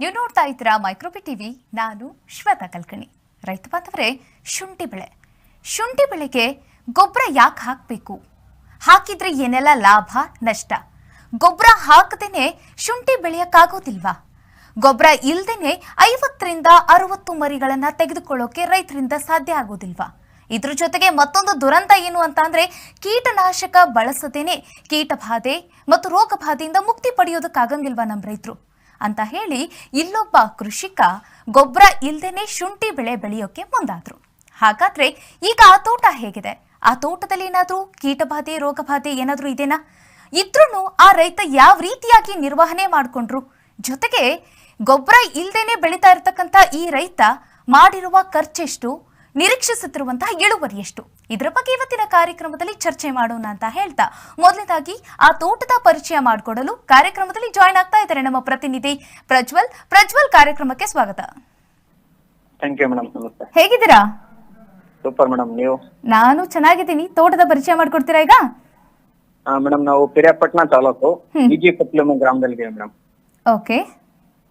ನೀವು ನೋಡ್ತಾ ಇದ್ದೀರಾ ಮೈಕ್ರೋಬಿ ಟಿವಿ, ನಾನು ಶ್ವೇತಾ ಕಲ್ಕಣಿ. ರೈತ ಬಾಂಧವರೇ, ಶುಂಠಿ ಬೆಳೆ. ಶುಂಠಿ ಬೆಳೆಗೆ ಗೊಬ್ಬರ ಯಾಕೆ ಹಾಕಬೇಕು? ಹಾಕಿದ್ರೆ ಏನೆಲ್ಲ ಲಾಭ, ನಷ್ಟ? ಗೊಬ್ಬರ ಹಾಕದೇನೆ ಶುಂಠಿ ಬೆಳೆಯಕ್ಕಾಗೋದಿಲ್ವಾ? ಗೊಬ್ಬರ ಇಲ್ದೇನೆ ಐವತ್ತರಿಂದ ಅರವತ್ತು ಮರಿಗಳನ್ನ ತೆಗೆದುಕೊಳ್ಳೋಕೆ ರೈತರಿಂದ ಸಾಧ್ಯ ಆಗೋದಿಲ್ವಾ? ಇದ್ರ ಜೊತೆಗೆ ಮತ್ತೊಂದು ದುರಂತ ಏನು ಅಂತ ಅಂದ್ರೆ ಕೀಟನಾಶಕ ಬಳಸದೇನೆ ಕೀಟಬಾಧೆ ಮತ್ತು ರೋಗ ಬಾಧೆಯಿಂದ ಮುಕ್ತಿ ಪಡೆಯೋದಕ್ಕಾಗಂಗಿಲ್ವಾ ನಮ್ಮ ರೈತರು? ಅಂತ ಹೇಳಿ ಇಲ್ಲೊಬ್ಬ ಕೃಷಿಕ ಗೊಬ್ಬರ ಇಲ್ದೇನೆ ಶುಂಠಿ ಬೆಳೆ ಬೆಳೆಯೋಕೆ ಮುಂದಾದ್ರು. ಹಾಗಾದ್ರೆ ಈಗ ಆ ತೋಟ ಹೇಗಿದೆ? ಆ ತೋಟದಲ್ಲಿ ಏನಾದರೂ ಕೀಟಬಾಧೆ, ರೋಗಬಾಧೆ ಏನಾದರೂ ಇದೆನಾ? ಇದ್ರೂ ಆ ರೈತ ಯಾವ ರೀತಿಯಾಗಿ ನಿರ್ವಹಣೆ ಮಾಡಿಕೊಂಡ್ರು? ಜೊತೆಗೆ ಗೊಬ್ಬರ ಇಲ್ದೇನೆ ಬೆಳೀತಾ ಇರತಕ್ಕಂತ ಈ ರೈತ ಮಾಡಿರುವ ಖರ್ಚೆಷ್ಟು, ನಿರೀಕ್ಷಿಸುತ್ತಿರುವಂತಹ ಇಳುವರಿ ಎಷ್ಟು ಇದರ ಬಗ್ಗೆ ಇವತ್ತಿನ ಕಾರ್ಯಕ್ರಮದಲ್ಲಿ ಚರ್ಚೆ ಮಾಡೋಣ ಅಂತ ಹೇಳ್ತಾ. ಮೊದಲನೇದಾಗಿ ಆ ತೋಟದ ಪರಿಚಯ ಮಾಡಿಕೊಡಲು ಕಾರ್ಯಕ್ರಮದಲ್ಲಿ ಜಾಯಿನ್ ಆಗ್ತಾ ಇದ್ದಾರೆ ನಮ್ಮ ಪ್ರತಿನಿಧಿ ಪ್ರಜ್ವಲ್. ಪ್ರಜ್ವಲ್ ಕಾರ್ಯಕ್ರಮಕ್ಕೆ ಸ್ವಾಗತ. ಹೇಗಿದ್ದೀರಾ? ಸೂಪರ್ ಮೇಡಮ್ ನೀವು? ನಾನು ಚೆನ್ನಾಗಿದ್ದೀನಿ. ತೋಟದ ಪರಿಚಯ ಮಾಡ್ಕೊಡ್ತೀರಾ ಈಗ? ಮೇಡಮ್ ನಾವು ಪಿರಿಯಾಪಟ್ನ ತಾಲೂಕು ಬಿಜಿ ಪತ್ಲಮ್ಮ ಗ್ರಾಮದಲ್ಲಿ ಮೇಡಮ್ ಓಕೆ.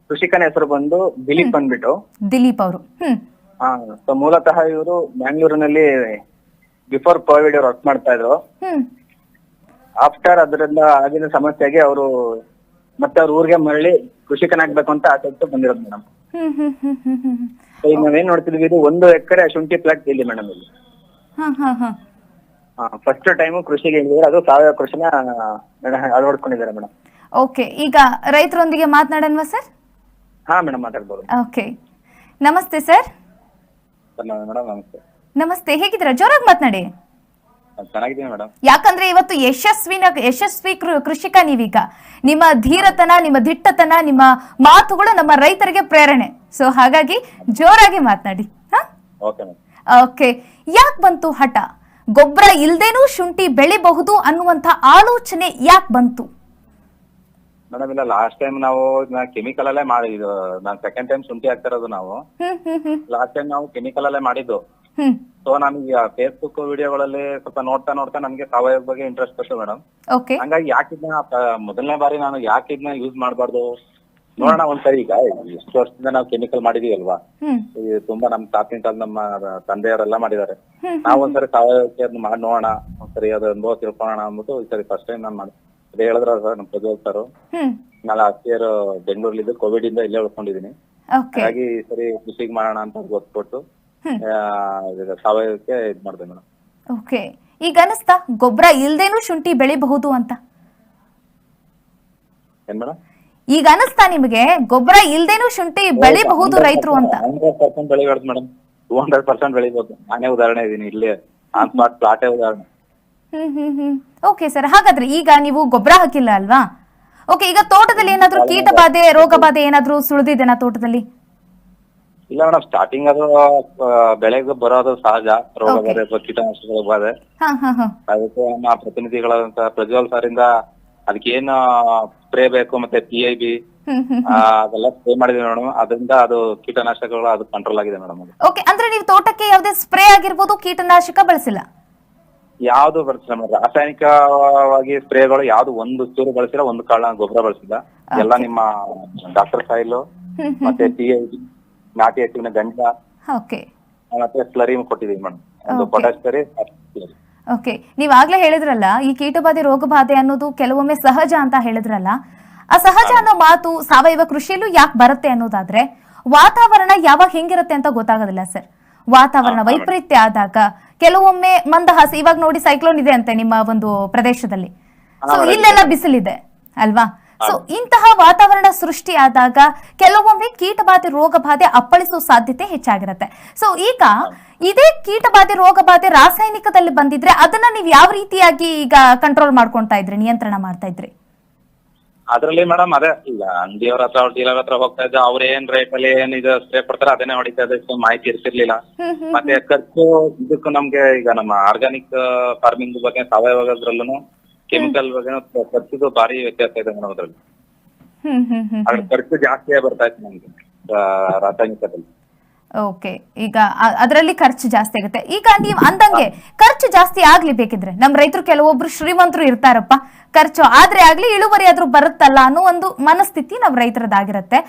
ಕೃಷಿಕನ ಹೆಸರು ಬಂದು ದಿಲೀಪ್ ಬಂದ್ಬಿಟ್ಟು ದಿಲೀಪ್ ಅವರು. ಮೂಲತಃ ಇವರು ಬ್ಯಾಂಗ್ಳೂರಿನಲ್ಲಿ ಬಿಫೋರ್ ಕೋವಿಡ್ ವರ್ಕ್ ಮಾಡ್ತಾ ಇದ್ರು. ಹ್ಮ್. ಆಫ್ಟರ್ ಅದರಿಂದ ಆಗಿನ ಸಮಸ್ಯೆಗೆ ಅವರು ಮತ್ತೆ ಅವ್ರ ಊರಿಗೆ ಮರಳಿ ಕೃಷಿಕನಾಗ್ಬೇಕು ಅಂತ ಆಸಕ್ತಿ ಬಂದಿರೋದು ಮೇಡಮ್. ಹ್ಮ್ ಹ್ಮ್ ಹ್ಮ್ ಹ್ಮ್ ಹ್ಮ್ ಹ್ಮ್. ಈಗ ನಾವೇನ್ ನೋಡ್ತಿದ್ವಿ ಇದು ಒಂದು ಎಕರೆ ಶುಂಠಿ ಪ್ಲಾಟ್ ಇಲ್ಲಿ ಮೇಡಮ್ ಇಲ್ಲಿ. ಹಾ ಹಾ ಹಾ. ಫಸ್ಟ್ ಟೈಮ್ ಕೃಷಿಗೆ ಇಳಿದ್ರೆ ಅದು ಸಾವಯವ ಕೃಷಿನ ಅಳವಡಿಸ್ಕೊಂಡಿದ್ದಾರೆ ಮೇಡಮ್. ಓಕೆ ಈಗ ರೈತರೊಂದಿಗೆ ಮಾತನಾಡೋಣವಾ ಸರ್? ಹಾ ಮೇಡಮ್ ಮಾತಾಡ್ಬೋದು. ಓಕೆ ನಮಸ್ತೆ ಸರ್. ಮೇಡಮ್ ನಮಸ್ತೆ. ನಮಸ್ತೆ ಹೇಗಿದ್ದೀರಾ? ಜೋರಾಗಿ ಮಾತನಾಡಿ. ಚೆನ್ನಾಗಿದ್ದೀನಿ ಮೇಡಮ್. ಯಾಕಂದ್ರೆ ಇವತ್ತು ಯಶಸ್ವಿನ ಯಶಸ್ವಿ ಕೃಷಿಕ ನೀವೀಗ. ನಿಮ್ಮ ಧೀರತನ ನಿಮ್ಮ ದಿಟ್ಟತನ ನಿಮ್ಮ ಮಾತುಗಳು ನಮ್ಮ ರೈತರಿಗೆ ಪ್ರೇರಣೆ. ಸೊ ಹಾಗಾಗಿ ಜೋರಾಗಿ ಮಾತನಾಡಿ. ಓಕೆ ಯಾಕೆ ಬಂತು ಹಠ? ಗೊಬ್ಬರ ಇಲ್ದೇನೂ ಶುಂಠಿ ಬೆಳಿಬಹುದು ಅನ್ನುವಂತ ಆಲೋಚನೆ ಯಾಕೆ ಬಂತು? ಮೇಡಮ್ ಇಲ್ಲ ಲಾಸ್ಟ್ ಟೈಮ್ ನಾವು ಕೆಮಿಕಲ್ ಅಲ್ಲೇ ಮಾಡಿದ್ದು. ನಾನ್ ಸೆಕೆಂಡ್ ಟೈಮ್ ಶುಂಠಿ ಹಾಕ್ತಿರೋದು ನಾವು. ಲಾಸ್ಟ್ ಟೈಮ್ ನಾವು ಕೆಮಿಕಲ್ ಅಲ್ಲೇ ಮಾಡಿದ್ದು. ಸೊ ನಮಗೆ ಫೇಸ್ಬುಕ್ ವಿಡಿಯೋಗಳಲ್ಲಿ ಸ್ವಲ್ಪ ನೋಡ್ತಾ ನೋಡ್ತಾ ನಮ್ಗೆ ಸಾವಯವ ಬಗ್ಗೆ ಇಂಟ್ರೆಸ್ಟ್ ಬಂತು ಮೇಡಮ್ ಓಕೆ ಹಂಗಾಗಿ ಯಾಕಿದ್ನ ಮೊದಲನೇ ಬಾರಿ ನಾನು ಯಾಕಿದ್ನ ಯೂಸ್ ಮಾಡಬಾರ್ದು? ನೋಡೋಣ ಒಂದ್ಸರಿ ಈಗ. ಇಷ್ಟು ವರ್ಷದಿಂದ ನಾವು ಕೆಮಿಕಲ್ ಮಾಡಿದೀವಿ ಅಲ್ವಾ ತುಂಬಾ ನಮ್ ತಾತಿನ ಕಾಲ ನಮ್ಮ ತಂದೆಯವರೆಲ್ಲ ಮಾಡಿದ್ದಾರೆ. ನಾವ್ ಒಂದ್ಸರಿ ಸಾವಯವಕ್ಕೆ ಅದನ್ನ ಮಾಡಿ ನೋಡೋಣ. ಒಂದ್ಸರಿ ಅದ್ ಅನುಭವ ತಿಳ್ಕೊಳ್ಳೋಣ ಅಂದ್ಬಿಟ್ಟು ಈ ಸರಿ ಫಸ್ಟ್ ಟೈಮ್ ನಾನು ಮಾಡಿ ಅದೇ ಹೇಳಿದ್ರ ಸರ್ ನಮ್ಮ ಪ್ರಜ್ವಲ್ ಸರ್ ನಾಳೆ ಲಾಸ್ಟ್ ಇಯರ್ ಬೆಂಗಳೂರಲ್ಲಿ ಕೋವಿಡ್ ಇಂದ ಇಲ್ಲೇ ಉಳ್ಕೊಂಡಿದೀನಿ ಹಾಗಾಗಿ ಈ ಸರಿ ಕೃಷಿಗೆ ಮಾಡೋಣ ಅಂತ ಗೊತ್ಕೊಟ್ಟು ಇದು ಸಾವಯವಕ್ಕೆ ಇದ್ ಮಾಡ್ದೆ ಮೇಡಮ್ ಓಕೆ. ಈಗ ಅನಿಸ್ತಾ ಗೊಬ್ಬರ ಇಲ್ದೇನು ಶುಂಠಿ ಬೆಳಿಬಹುದು ಅಂತ? ಏನ್ ಮೇಡಮ್ ಈಗ ಅನಿಸ್ತಾ ನಿಮಗೆ ಗೊಬ್ಬರ ಇಲ್ದೇನು ಶುಂಠಿ ಬೆಳಿಬಹುದು ರೈತರು ಅಂತ? ಹಂಡ್ರೆಡ್ ಪರ್ಸೆಂಟ್ ಬೆಳಿಬಾರ್ದು ಮೇಡಮ್ ಟೂ ಹಂಡ್ರೆಡ್ ಪರ್ಸೆಂಟ್ ಬೆಳಿಬೋದು ನಾನೇ ಉದಾಹರಣೆ ಇದೀನಿ ಇಲ್ಲೇ ಆನ್ ಸ್ಪಾಟ್ ಪ್ಲಾಟೇ ಉದಾಹರಣೆ. ಹ್ಮ್ ಹ್ಮ್ ಹ್ಮ್. ಓಕೆ ಸರ್ ಹಾಗಾದ್ರೆ ಈಗ ನೀವು ಗೊಬ್ಬರ ಹಾಕಿಲ್ಲ ಅಲ್ವಾ? ಓಕೆ ಈಗ ತೋಟದಲ್ಲಿ ಏನಾದ್ರೂ ಕೀಟ ಬಾಧೆ ರೋಗ ಬಾಧೆ ಏನಾದ್ರೂ ಸುಳಿದಿದೆನಾ ತೋಟದಲ್ಲಿ? ಇಲ್ಲ ಮೇಡಮ್ ಸ್ಟಾರ್ಟಿಂಗ್ ಅದು ಬೆಳೆಗೆ ಬರೋದು ಸಹಜ. ರೋಗ Okay. ಕೀಟನಾಶಕಗಳು ಅಥವಾ ಕೀಟನಾಶಕಗಳ ಬಾಧೆ ಹಾ ಹಾ ಹಾ. ಅದಕ್ಕೆ ನಮ್ಮ ಪ್ರತಿನಿಧಿಗಳಾದಂತ ಪ್ರಜ್ವಲ್ ಸರ್ ಇಂದ ಅದಕ್ಕೇನು ಸ್ಪ್ರೇ ಬೇಕು ಮತ್ತೆ ಪಿ ಐ ಬಿ ಹ್ಮ್ ಹ್ಮ್ ಅದೆಲ್ಲ ಸ್ಪ್ರೇ ಮಾಡಿದ್ವಿ ಮೇಡಮ್. ಅದರಿಂದ ಅದು ಕೀಟನಾಶಕಗಳು ಅದು ಕಂಟ್ರೋಲ್ ಆಗಿದೆ ಮೇಡಮ್ ಅದು. ಓಕೆ ಅಂದ್ರೆ ನೀವು ತೋಟಕ್ಕೆ ಯಾವ್ದೇ ಸ್ಪ್ರೇ ಆಗಿರ್ಬೋದು ಕೀಟನಾಶಕ ಬಳಸಿಲ್ಲ? ಯಾವ್ದು ಬಳಸಿಲ್ಲ ಮೇಡಮ್. ರಾಸಾಯನಿಕವಾಗಿ ಸ್ಪ್ರೇಗಳು ಯಾವ್ದು ಒಂದು ಚೂರು ಬಳಸಿಲ್ಲ ಒಂದು ಕಾಳ ಗೊಬ್ಬರ ಬಳಸಿಲ್ಲ. ಎಲ್ಲ ನಿಮ್ಮ ಡಾಕ್ಟರ್ ಸಾಯಿಲು ಹ್ಮ್ ಮತ್ತೆ ಪಿ ಐ ಬಿ ನಾಟಿ ಹಸುವಿನ ಗಂಜ ಓಕೆ. ಮತ್ತೆ ಸ್ಲರಿ ಕೊಟ್ಟಿದೀವಿ ಮೇಡಮ್. ಒಂದು Okay. Potash slurry okay. ನೀವು ಆಗ್ಲೇ ಹೇಳಿದ್ರಲ್ಲ ಈ ಕೀಟಬಾಧೆ ರೋಗಬಾಧೆ ಅನ್ನೋದು ಕೆಲವೊಮ್ಮೆ ಸಹಜ ಅಂತ ಹೇಳಿದ್ರಲ್ಲ ಆ ಸಹಜ ಅನ್ನೋ ಮಾತು ಸಾವಯವ ಕೃಷಿಯಲ್ಲೂ ಯಾಕೆ ಬರುತ್ತೆ ಅನ್ನೋದಾದ್ರೆ ವಾತಾವರಣ ಯಾವಾಗ ಹೆಂಗಿರುತ್ತೆ ಅಂತ ಗೊತ್ತಾಗೋದಿಲ್ಲ ಸರ್. ವಾತಾವರಣ ವೈಪರೀತ್ಯ ಆದಾಗ ಕೆಲವೊಮ್ಮೆ ಮಂದಹಾಸ ಇವಾಗ ನೋಡಿ ಸೈಕ್ಲೋನ್ ಇದೆ ಅಂತೆ ನಿಮ್ಮ ಒಂದು ಪ್ರದೇಶದಲ್ಲಿ. ಸೊ ಇಲ್ಲೆಲ್ಲ ಬಿಸಿಲಿದೆ ಅಲ್ವಾ? ಸೊ ಇಂತಹ ವಾತಾವರಣ ಸೃಷ್ಟಿ ಆದಾಗ ಕೆಲವೊಮ್ಮೆ ಕೀಟಬಾಧೆ ರೋಗಬಾಧೆ ಅಪ್ಪಳಿಸೋ ಸಾಧ್ಯತೆ ಹೆಚ್ಚಾಗಿರುತ್ತೆ. ಸೊ ಈಗ ಇದೇ ಕೀಟಬಾಧೆ ರೋಗಬಾಧೆ ರಾಸಾಯನಿಕದಲ್ಲಿ ಬಂದಿದ್ರೆ ಅದನ್ನ ನೀವು ಯಾವ ರೀತಿಯಾಗಿ ಈಗ ಕಂಟ್ರೋಲ್ ಮಾಡ್ಕೊಳ್ತಾ ಇದ್ರಿ ನಿಯಂತ್ರಣ ಮಾಡ್ತಾ ಇದ್ರಿ? ಅದ್ರಲ್ಲಿ ಮೇಡಮ್ ಅದೇ ಈಗ ಅಂಗಡಿಯವ್ರ ಹತ್ರ ಡೀಲರ್ ಹತ್ರ ಹೋಗ್ತಾ ಇದ್ದ ಅವ್ರ ಏನ್ ರೇಟ್ ಅಲ್ಲಿ ಏನ್ ಇದು ಸ್ಪ್ರೇ ಕೊಡ್ತಾರೆ ಅದನ್ನೇ ಹೊಡಿತಾ ಇದ್ದೆ ಮಾಹಿತಿ ಇರ್ತಿರ್ಲಿಲ್ಲ. ಮತ್ತೆ ಖರ್ಚು ಇದಕ್ಕೂ ನಮ್ಗೆ ಈಗ ನಮ್ಮ ಆರ್ಗಾನಿಕ್ ಫಾರ್ಮಿಂಗ್ ಬಗ್ಗೆ ಸಾವಯವದ್ರಲ್ಲೂ ಕೆಮಿಕಲ್ ಬಗ್ಗೆ ಖರ್ಚು ಭಾರಿ ವ್ಯತ್ಯಾಸ ಇದೆ ಮೇಡಮ್ ಅದ್ರಲ್ಲಿ. ಹ್ಮ್ ಹ್ಮ್ ಹ್ಮ್ ಅದ್ರ ಖರ್ಚು ಜಾಸ್ತಿ ಬರ್ತಾ ಇತ್ತು ನಮ್ಗೆ ರಾಸಾಯನಿಕದಲ್ಲಿ. ಓಕೆ ಈಗ ಅ- ಅದರಲ್ಲಿ ಖರ್ಚು ಜಾಸ್ತಿ ಆಗುತ್ತೆ. ಈಗ ನೀವು ಅಂದಂಗೆ ಖರ್ಚು ಜಾಸ್ತಿ ಆಗ್ಲಿ ಬೇಕಿದ್ರೆ ನಮ್ ರೈತರು ಕೆಲವೊಬ್ರು ಶ್ರೀಮಂತರು ಇರ್ತಾರಪ್ಪ ಖರ್ಚು ಆದ್ರೆ ಆಗ್ಲಿ ಇಳುವರಿ ಆದ್ರೂ ಬರುತ್ತಲ್ಲ ಅನ್ನೋ ಒಂದು ಮನಸ್ಥಿತಿ ನಮ್ ರೈತರದಾಗಿರುತ್ತೆ.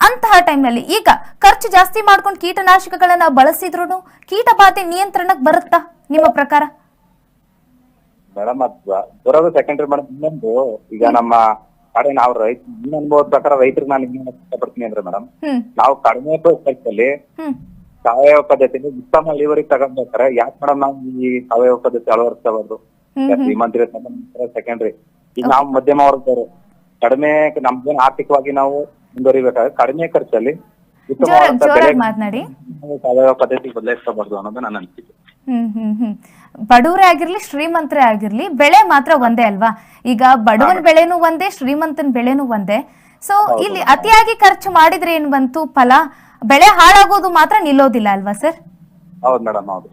ಅಂತಹ ಟೈಮ್ನಲ್ಲಿ ಈಗ ಖರ್ಚು ಜಾಸ್ತಿ ಮಾಡ್ಕೊಂಡು ಕೀಟನಾಶಕಗಳನ್ನ ಬಳಸಿದ್ರು ಕೀಟಬಾಧೆ ನಿಯಂತ್ರಣಕ್ಕೆ ಬರುತ್ತಾ ನಿಮ್ಮ ಪ್ರಕಾರ? ಮೇಡಮ್ ಅದ್ ಬರೋದು ಸೆಕೆಂಡ್ರಿ ಮೇಡಮ್ ಇನ್ನೊಂದು. ಈಗ ನಮ್ಮ ಕಡೆ ನಾವು ರೈತ ನಿನ್ನ ಅನುಭವದ ಪ್ರಕಾರ ರೈತರಿಗೆ ನಾನು ಇನ್ನೇನು ಇಷ್ಟಪಡ್ತೀನಿ ಅಂದ್ರೆ ಮೇಡಮ್ ಹ್ಮ್. ನಾವು ಕಡಿಮೆ ಖರ್ಚಲ್ಲಿ ಹ್ಮ್. ಸಾವಯವ ಪದ್ಧತಿಯಲ್ಲಿ ಉತ್ತಮ ಇಳುವರಿ ತಗೊಂಡ್ಬೇಕಾರೆ ಯಾಕೆ ಮೇಡಮ್ ನಾವು ಈ ಸಾವಯವ ಪದ್ಧತಿ ಅಳವಡಿಸಬಾರ್ದು ಹ್ಮ್ ಹ್ಮ್. ಶ್ರೀಮಂತರಿ ಸೆಕೆಂಡ್ರಿ ಈಗ ನಾವು ಮಧ್ಯಮ ವರ್ಗದವರು ಕಡಿಮೆ ನಮ್ಗೇನು ಆರ್ಥಿಕವಾಗಿ ನಾವು ಮುಂದುವರಿಬೇಕಾದ್ರೆ ಕಡಿಮೆ ಖರ್ಚಲ್ಲಿ ಉತ್ತಮ ಉತ್ತಮವಾದಂತ ಬೆಲೆ ಜೋರಾಗಿ ಮಾತನಾಡಿ. ನಾವು ಸಾವಯವ ಪದ್ಧತಿ ಬದಲಾಯಿಸಬಾರ್ದು ಅನ್ನೋದು ನನ್ನ ಅನಿಸಿಕೆ. ಹ್ಮ್ ಹ್ಮ್ ಹ್ಮ್. ಬಡವರೇ ಆಗಿರ್ಲಿ ಶ್ರೀಮಂತರೇ ಆಗಿರ್ಲಿ ಬೆಳೆ ಮಾತ್ರ ಒಂದೇ ಅಲ್ವಾ? ಈಗ ಬಡವನ ಬೆಳೆನೂ ಒಂದೇ ಶ್ರೀಮಂತನ ಬೆಳೆನೂ ಒಂದೇ. ಸೊ ಇಲ್ಲಿ ಅತಿಯಾಗಿ ಖರ್ಚು ಮಾಡಿದ್ರೆ ಏನ್ ಬಂತು? ಫಲ? ಬೆಳೆ ಹಾಳಾಗೋದು ಮಾತ್ರ ನಿಲ್ಲೋದಿಲ್ಲ ಅಲ್ವಾ ಸರ್? ಹೌದು ಮೇಡಮ್ ಹೌದು.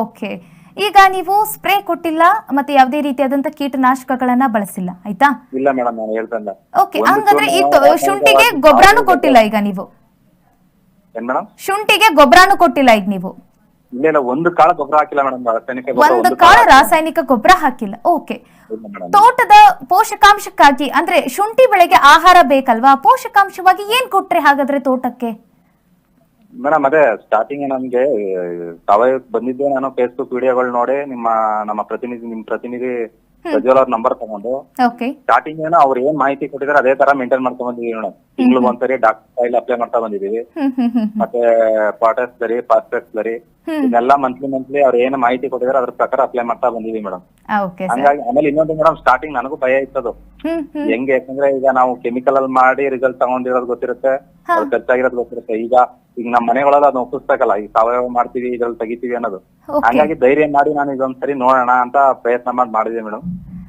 ಓಕೆ. ಈಗ ನೀವು ಸ್ಪ್ರೇ ಕೊಟ್ಟಿಲ್ಲ ಮತ್ತೆ ಯಾವುದೇ ರೀತಿಯಾದಂತ ಕೀಟನಾಶಕಗಳನ್ನ ಬಳಸಿಲ್ಲ ಆಯ್ತಾ? ಇಲ್ಲ ಮೇಡಮ್ ನಾನು ಹೇಳ್ತಲ್ಲ ಓಕೆ ಹಂಗಂದ್ರೆ ಈ ತೊ- ಶುಂಠಿಗೆ ಗೊಬ್ಬರನು ಕೊಟ್ಟಿಲ್ಲ ಈಗ ನೀವು. ಏನ್ ಮೇಡಮ್? ಶುಂಠಿಗೆ ಗೊಬ್ಬರನು ಕೊಟ್ಟಿಲ್ಲ ಈಗ ನೀವು. ಇಲ್ಲ ಇಲ್ಲ ಒಂದು ಕಾಳ ಗೊಬ್ಬರ ಹಾಕಿಲ್ಲ ಮೇಡಮ್ ರಾಸಾಯನಿಕ ಗೊಬ್ಬರ ಒಂದು ಕಾಳು ರಾಸಾಯನಿಕ ಗೊಬ್ಬರ ಹಾಕಿಲ್ಲ. ಓಕೆ ಇಲ್ಲ ತೋಟದ ಪೋಷಕಾಂಶಕ್ಕಾಗಿ ಅಂದ್ರೆ ಶುಂಠಿ ಬೆಳೆಗೆ ಆಹಾರ ಬೇಕಲ್ವಾ? ಪೋಷಕಾಂಶವಾಗಿ ಏನ್ ಕೊಟ್ರೆ ಹಾಗಾದ್ರೆ ತೋಟಕ್ಕೆ? ಮೇಡಮ್ ಅದೇ ಸ್ಟಾರ್ಟಿಂಗ್ ನಮ್ಗೆ ಸಾವಯವ ಬಂದಿದ್ದೆ ನಾನು ಫೇಸ್ಬುಕ್ ವಿಡಿಯೋಗಳು ನೋಡಿ ನಿಮ್ಮ ನಮ್ಮ ಪ್ರತಿನಿಧಿ ನಿಮ್ ಪ್ರತಿನಿಧಿ ಪ್ರಜ್ವಲ್ ಅವ್ರ ನಂಬರ್ ತಗೊಂಡು ಓಕೆ ಸ್ಟಾರ್ಟಿಂಗ್ ಏನೋ ಅವ್ರ ಏನ್ ಮಾಹಿತಿ ಕೊಟ್ಟಿದ್ದಾರೆ ಅದೇ ತರ ಮೇಂಟೈನ್ ಮಾಡ್ಕೊಂಡ್ ಬಂದಿದೀವಿ ಮೇಡಮ್ ತಿಂಗಳು ಒಂದ್ಸರಿ ಡಾಕ್ಟರ್ ಫೈಲ್ ಅಪ್ಲೈ ಮಾಡ್ತಾ ಬಂದಿದೀವಿ. ಮತ್ತೆ ಪಾಟಸ್ ಬರೀ ಫಾಸ್ಫೇಟ್ಸ್ ಬರಿ ಇದೆಲ್ಲ ಮಂತ್ಲಿ ಮಂತ್ಲಿ ಅವ್ರ ಏನ್ ಮಾಹಿತಿ ಕೊಟ್ಟಿದ್ದಾರೆ ಅದ್ರ ಪ್ರಕಾರ ಅಪ್ಲೈ ಮಾಡ್ತಾ ಬಂದಿದೀವಿ ಮೇಡಮ್. ಸರ್ ಹಂಗಾಗಿ ಆಮೇಲೆ ಇನ್ನೊಂದು ಮೇಡಮ್ ಸ್ಟಾರ್ಟಿಂಗ್ ನನಗೂ ಭಯ ಇತ್ತದು. ಹೆಂಗೆ ಯಾಕಂದ್ರೆ ಈಗ ನಾವು ಕೆಮಿಕಲ್ ಅಲ್ಲಿ ಮಾಡಿ ರಿಸಲ್ಟ್ ತಗೊಂಡಿರೋದು ಗೊತ್ತಿರುತ್ತೆ. ಖರ್ಚಾಗಿರೋದು ಗೊತ್ತಿರುತ್ತೆ. ಈಗ ಈಗ ನಮ್ಮ ಮನೆಗಳಲ್ಲಿ ಅದನ್ನ ಒಪ್ಪಿಸ್ಬೇಕಲ್ಲ ಈ ಸಾವಯವ ಮಾಡ್ತೀವಿ ಇದ್ರಲ್ಲಿ ತೆಗಿತೀವಿ ಅನ್ನೋದು. ಹಂಗಾಗಿ ಧೈರ್ಯ ಮಾಡಿ ನಾನು ಇದೊಂದ್ಸರಿ ನೋಡೋಣ ಅಂತ ಪ್ರಯತ್ನ ಮಾಡಿ ಮಾಡಿದೆ ಮೇಡಮ್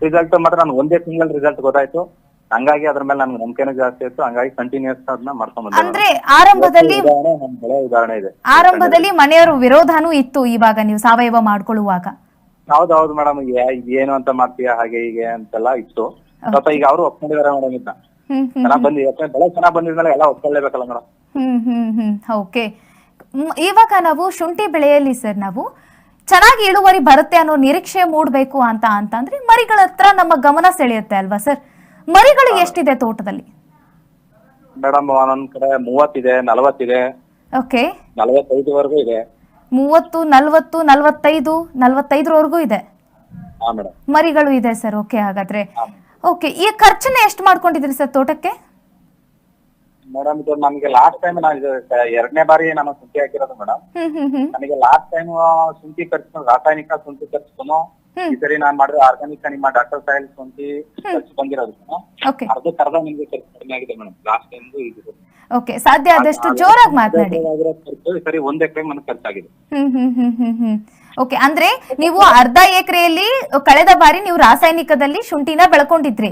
ರಿಸಲ್ಟ್ ಮಾತ್ರ ನಾನು ಒಂದೇ ತಿಂಗಳ ರಿಸಲ್ಟ್ ಗೊತ್ತಾಯ್ತು. ಹಂಗಾಗಿ ಅದ್ರ ಮೇಲೆ ನನ್ಗೆ ನಂಬಿಕೆನೂ ಜಾಸ್ತಿ ಇತ್ತು. ಹಂಗಾಗಿ ಕಂಟಿನ್ಯೂಸ್ ಅದನ್ನ ಮಾಡ್ಕೊಂಡ್ ಅಂದ್ರೆ ಆರಂಭದಲ್ಲಿ. ಉದಾಹರಣೆ ಇದೆ. ಆರಂಭದಲ್ಲಿ ಮನೆಯವರು ವಿರೋಧನೂ ಇತ್ತು ಇವಾಗ ನೀವು ಸಾವಯವ ಮಾಡ್ಕೊಳ್ಳುವಾಗ? ಹೌದೌದು ಮೇಡಮ್ ಏನು ಅಂತ ಮಾಡ್ತೀಯಾ ಹಾಗೆ ಹೀಗೆ ಅಂತೆಲ್ಲ ಇತ್ತು. ಸ್ವಲ್ಪ ಈಗ ಅವರು ಒಪ್ಕೊಂಡಿದ್ದಾರೆ ಮೇಡಮ್ ಇದನ್ನ. ಚೆನ್ನಾಗ್ ಬಂದಿದೆ. ಯಾಕಂದ್ರೆ ಬೆಳೆ ಚೆನ್ನಾಗ್ ಬಂದಿದ್ಮೇಲೆ ಎಲ್ಲ ಒಪ್ಕೊಳ್ಳೇಬೇಕಲ್ಲ ಮೇಡಮ್. ಹ್ಮ್ ಹ್ಮ್ ಹ್ಮ್. ಓಕೆ ಇವಾಗ ನಾವು ಶುಂಠಿ ಬೆಳೆಯಲ್ಲಿ ಸರ್ ನಾವು ಚೆನ್ನಾಗಿ ಇಳುವರಿ ಬರುತ್ತೆ ಅನ್ನೋ ನಿರೀಕ್ಷೆ ಮೂಡಬೇಕು ಅಂತ ಅಂತಂದ್ರೆ ಮರಿಗಳ ಹತ್ರ ನಮ್ಮ ಗಮನ ಸೆಳೆಯುತ್ತೆ ಅಲ್ವಾ ಸರ್? ಮರಿಗಳು ಎಷ್ಟಿದೆ ತೋಟದಲ್ಲಿ? ಮೇಡಮ್ ಒಂದೊಂದ್ ಕಡೆ ಮೂವತ್ತಿದೆ ನಲವತ್ತಿದೆ. ಓಕೆ ನಲವತ್ತೈದುವರೆಗೂ ಇದೆ. ಮೂವತ್ತು ನಲ್ವತ್ತು ನಲ್ವತ್ತೈದು ನಲ್ವತ್ತೈದರವರೆಗೂ ಇದೆ. ಹಾ ಮೇಡಮ್. ಮರಿಗಳು ಇದೆ ಸರ್. ಓಕೆ ಹಾಗಾದ್ರೆ ಓಕೆ ಈ ಖರ್ಚನ್ನ ಎಷ್ಟು ಮಾಡ್ಕೊಂಡಿದ್ರಿ ಸರ್ ತೋಟಕ್ಕೆ? ಮೇಡಮ್ ಇದು ನಮ್ಗೆ ಲಾಸ್ಟ್ ಟೈಮ್ ನಾನು ಇದು ಎರಡನೇ ಬಾರಿ ನಾನು ಶುಂಠಿ ಹಾಕಿರೋದು ಮೇಡಮ್ ಹ್ಮ್ ಹ್ಮ್ ಹ್ಮ್. ನನಗೆ ಲಾಸ್ಟ್ ಟೈಮ್ ಶುಂಠಿ ಖರ್ಚು ರಾಸಾಯನಿಕ ಶುಂಠಿ ಖರ್ಚು ಈ ಸರಿ ನಾನ್ ಮಾಡಿರೋ ಆರ್ಗಾನಿಕ್ ನಿಮ್ಮ ಡಾಕ್ಟರ್ ಸಾಯಿಲ್ ಸ್ವಂತಿ ಖರ್ಚು ಬಂದಿರೋದು ಅರ್ಧಕ್ಕೆ ಅರ್ಧ ನಿಮ್ಗೆ ಖರ್ಚು ಕಡಿಮೆ ಆಗಿದೆ ಮೇಡಮ್ ಲಾಸ್ಟ್ ಟೈಮ್ ಇದು. ಓಕೆ ಸಾಧ್ಯ ಆದಷ್ಟು ಜೋರಾಗಿ ಮಾತನಾಡಿ. ಸರಿ ಒಂದ್ ಎಕರೆ ನನಗೆ ಖರ್ಚಾಗಿದೆ. ಓಕೆ ಅಂದ್ರೆ ನೀವು ಅರ್ಧ ಎಕರೆಯಲ್ಲಿ ಕಳೆದ ಬಾರಿ ನೀವು ರಾಸಾಯನಿಕದಲ್ಲಿ ಶುಂಠಿನ ಬೆಳ್ಕೊಂಡಿದ್ರಿ.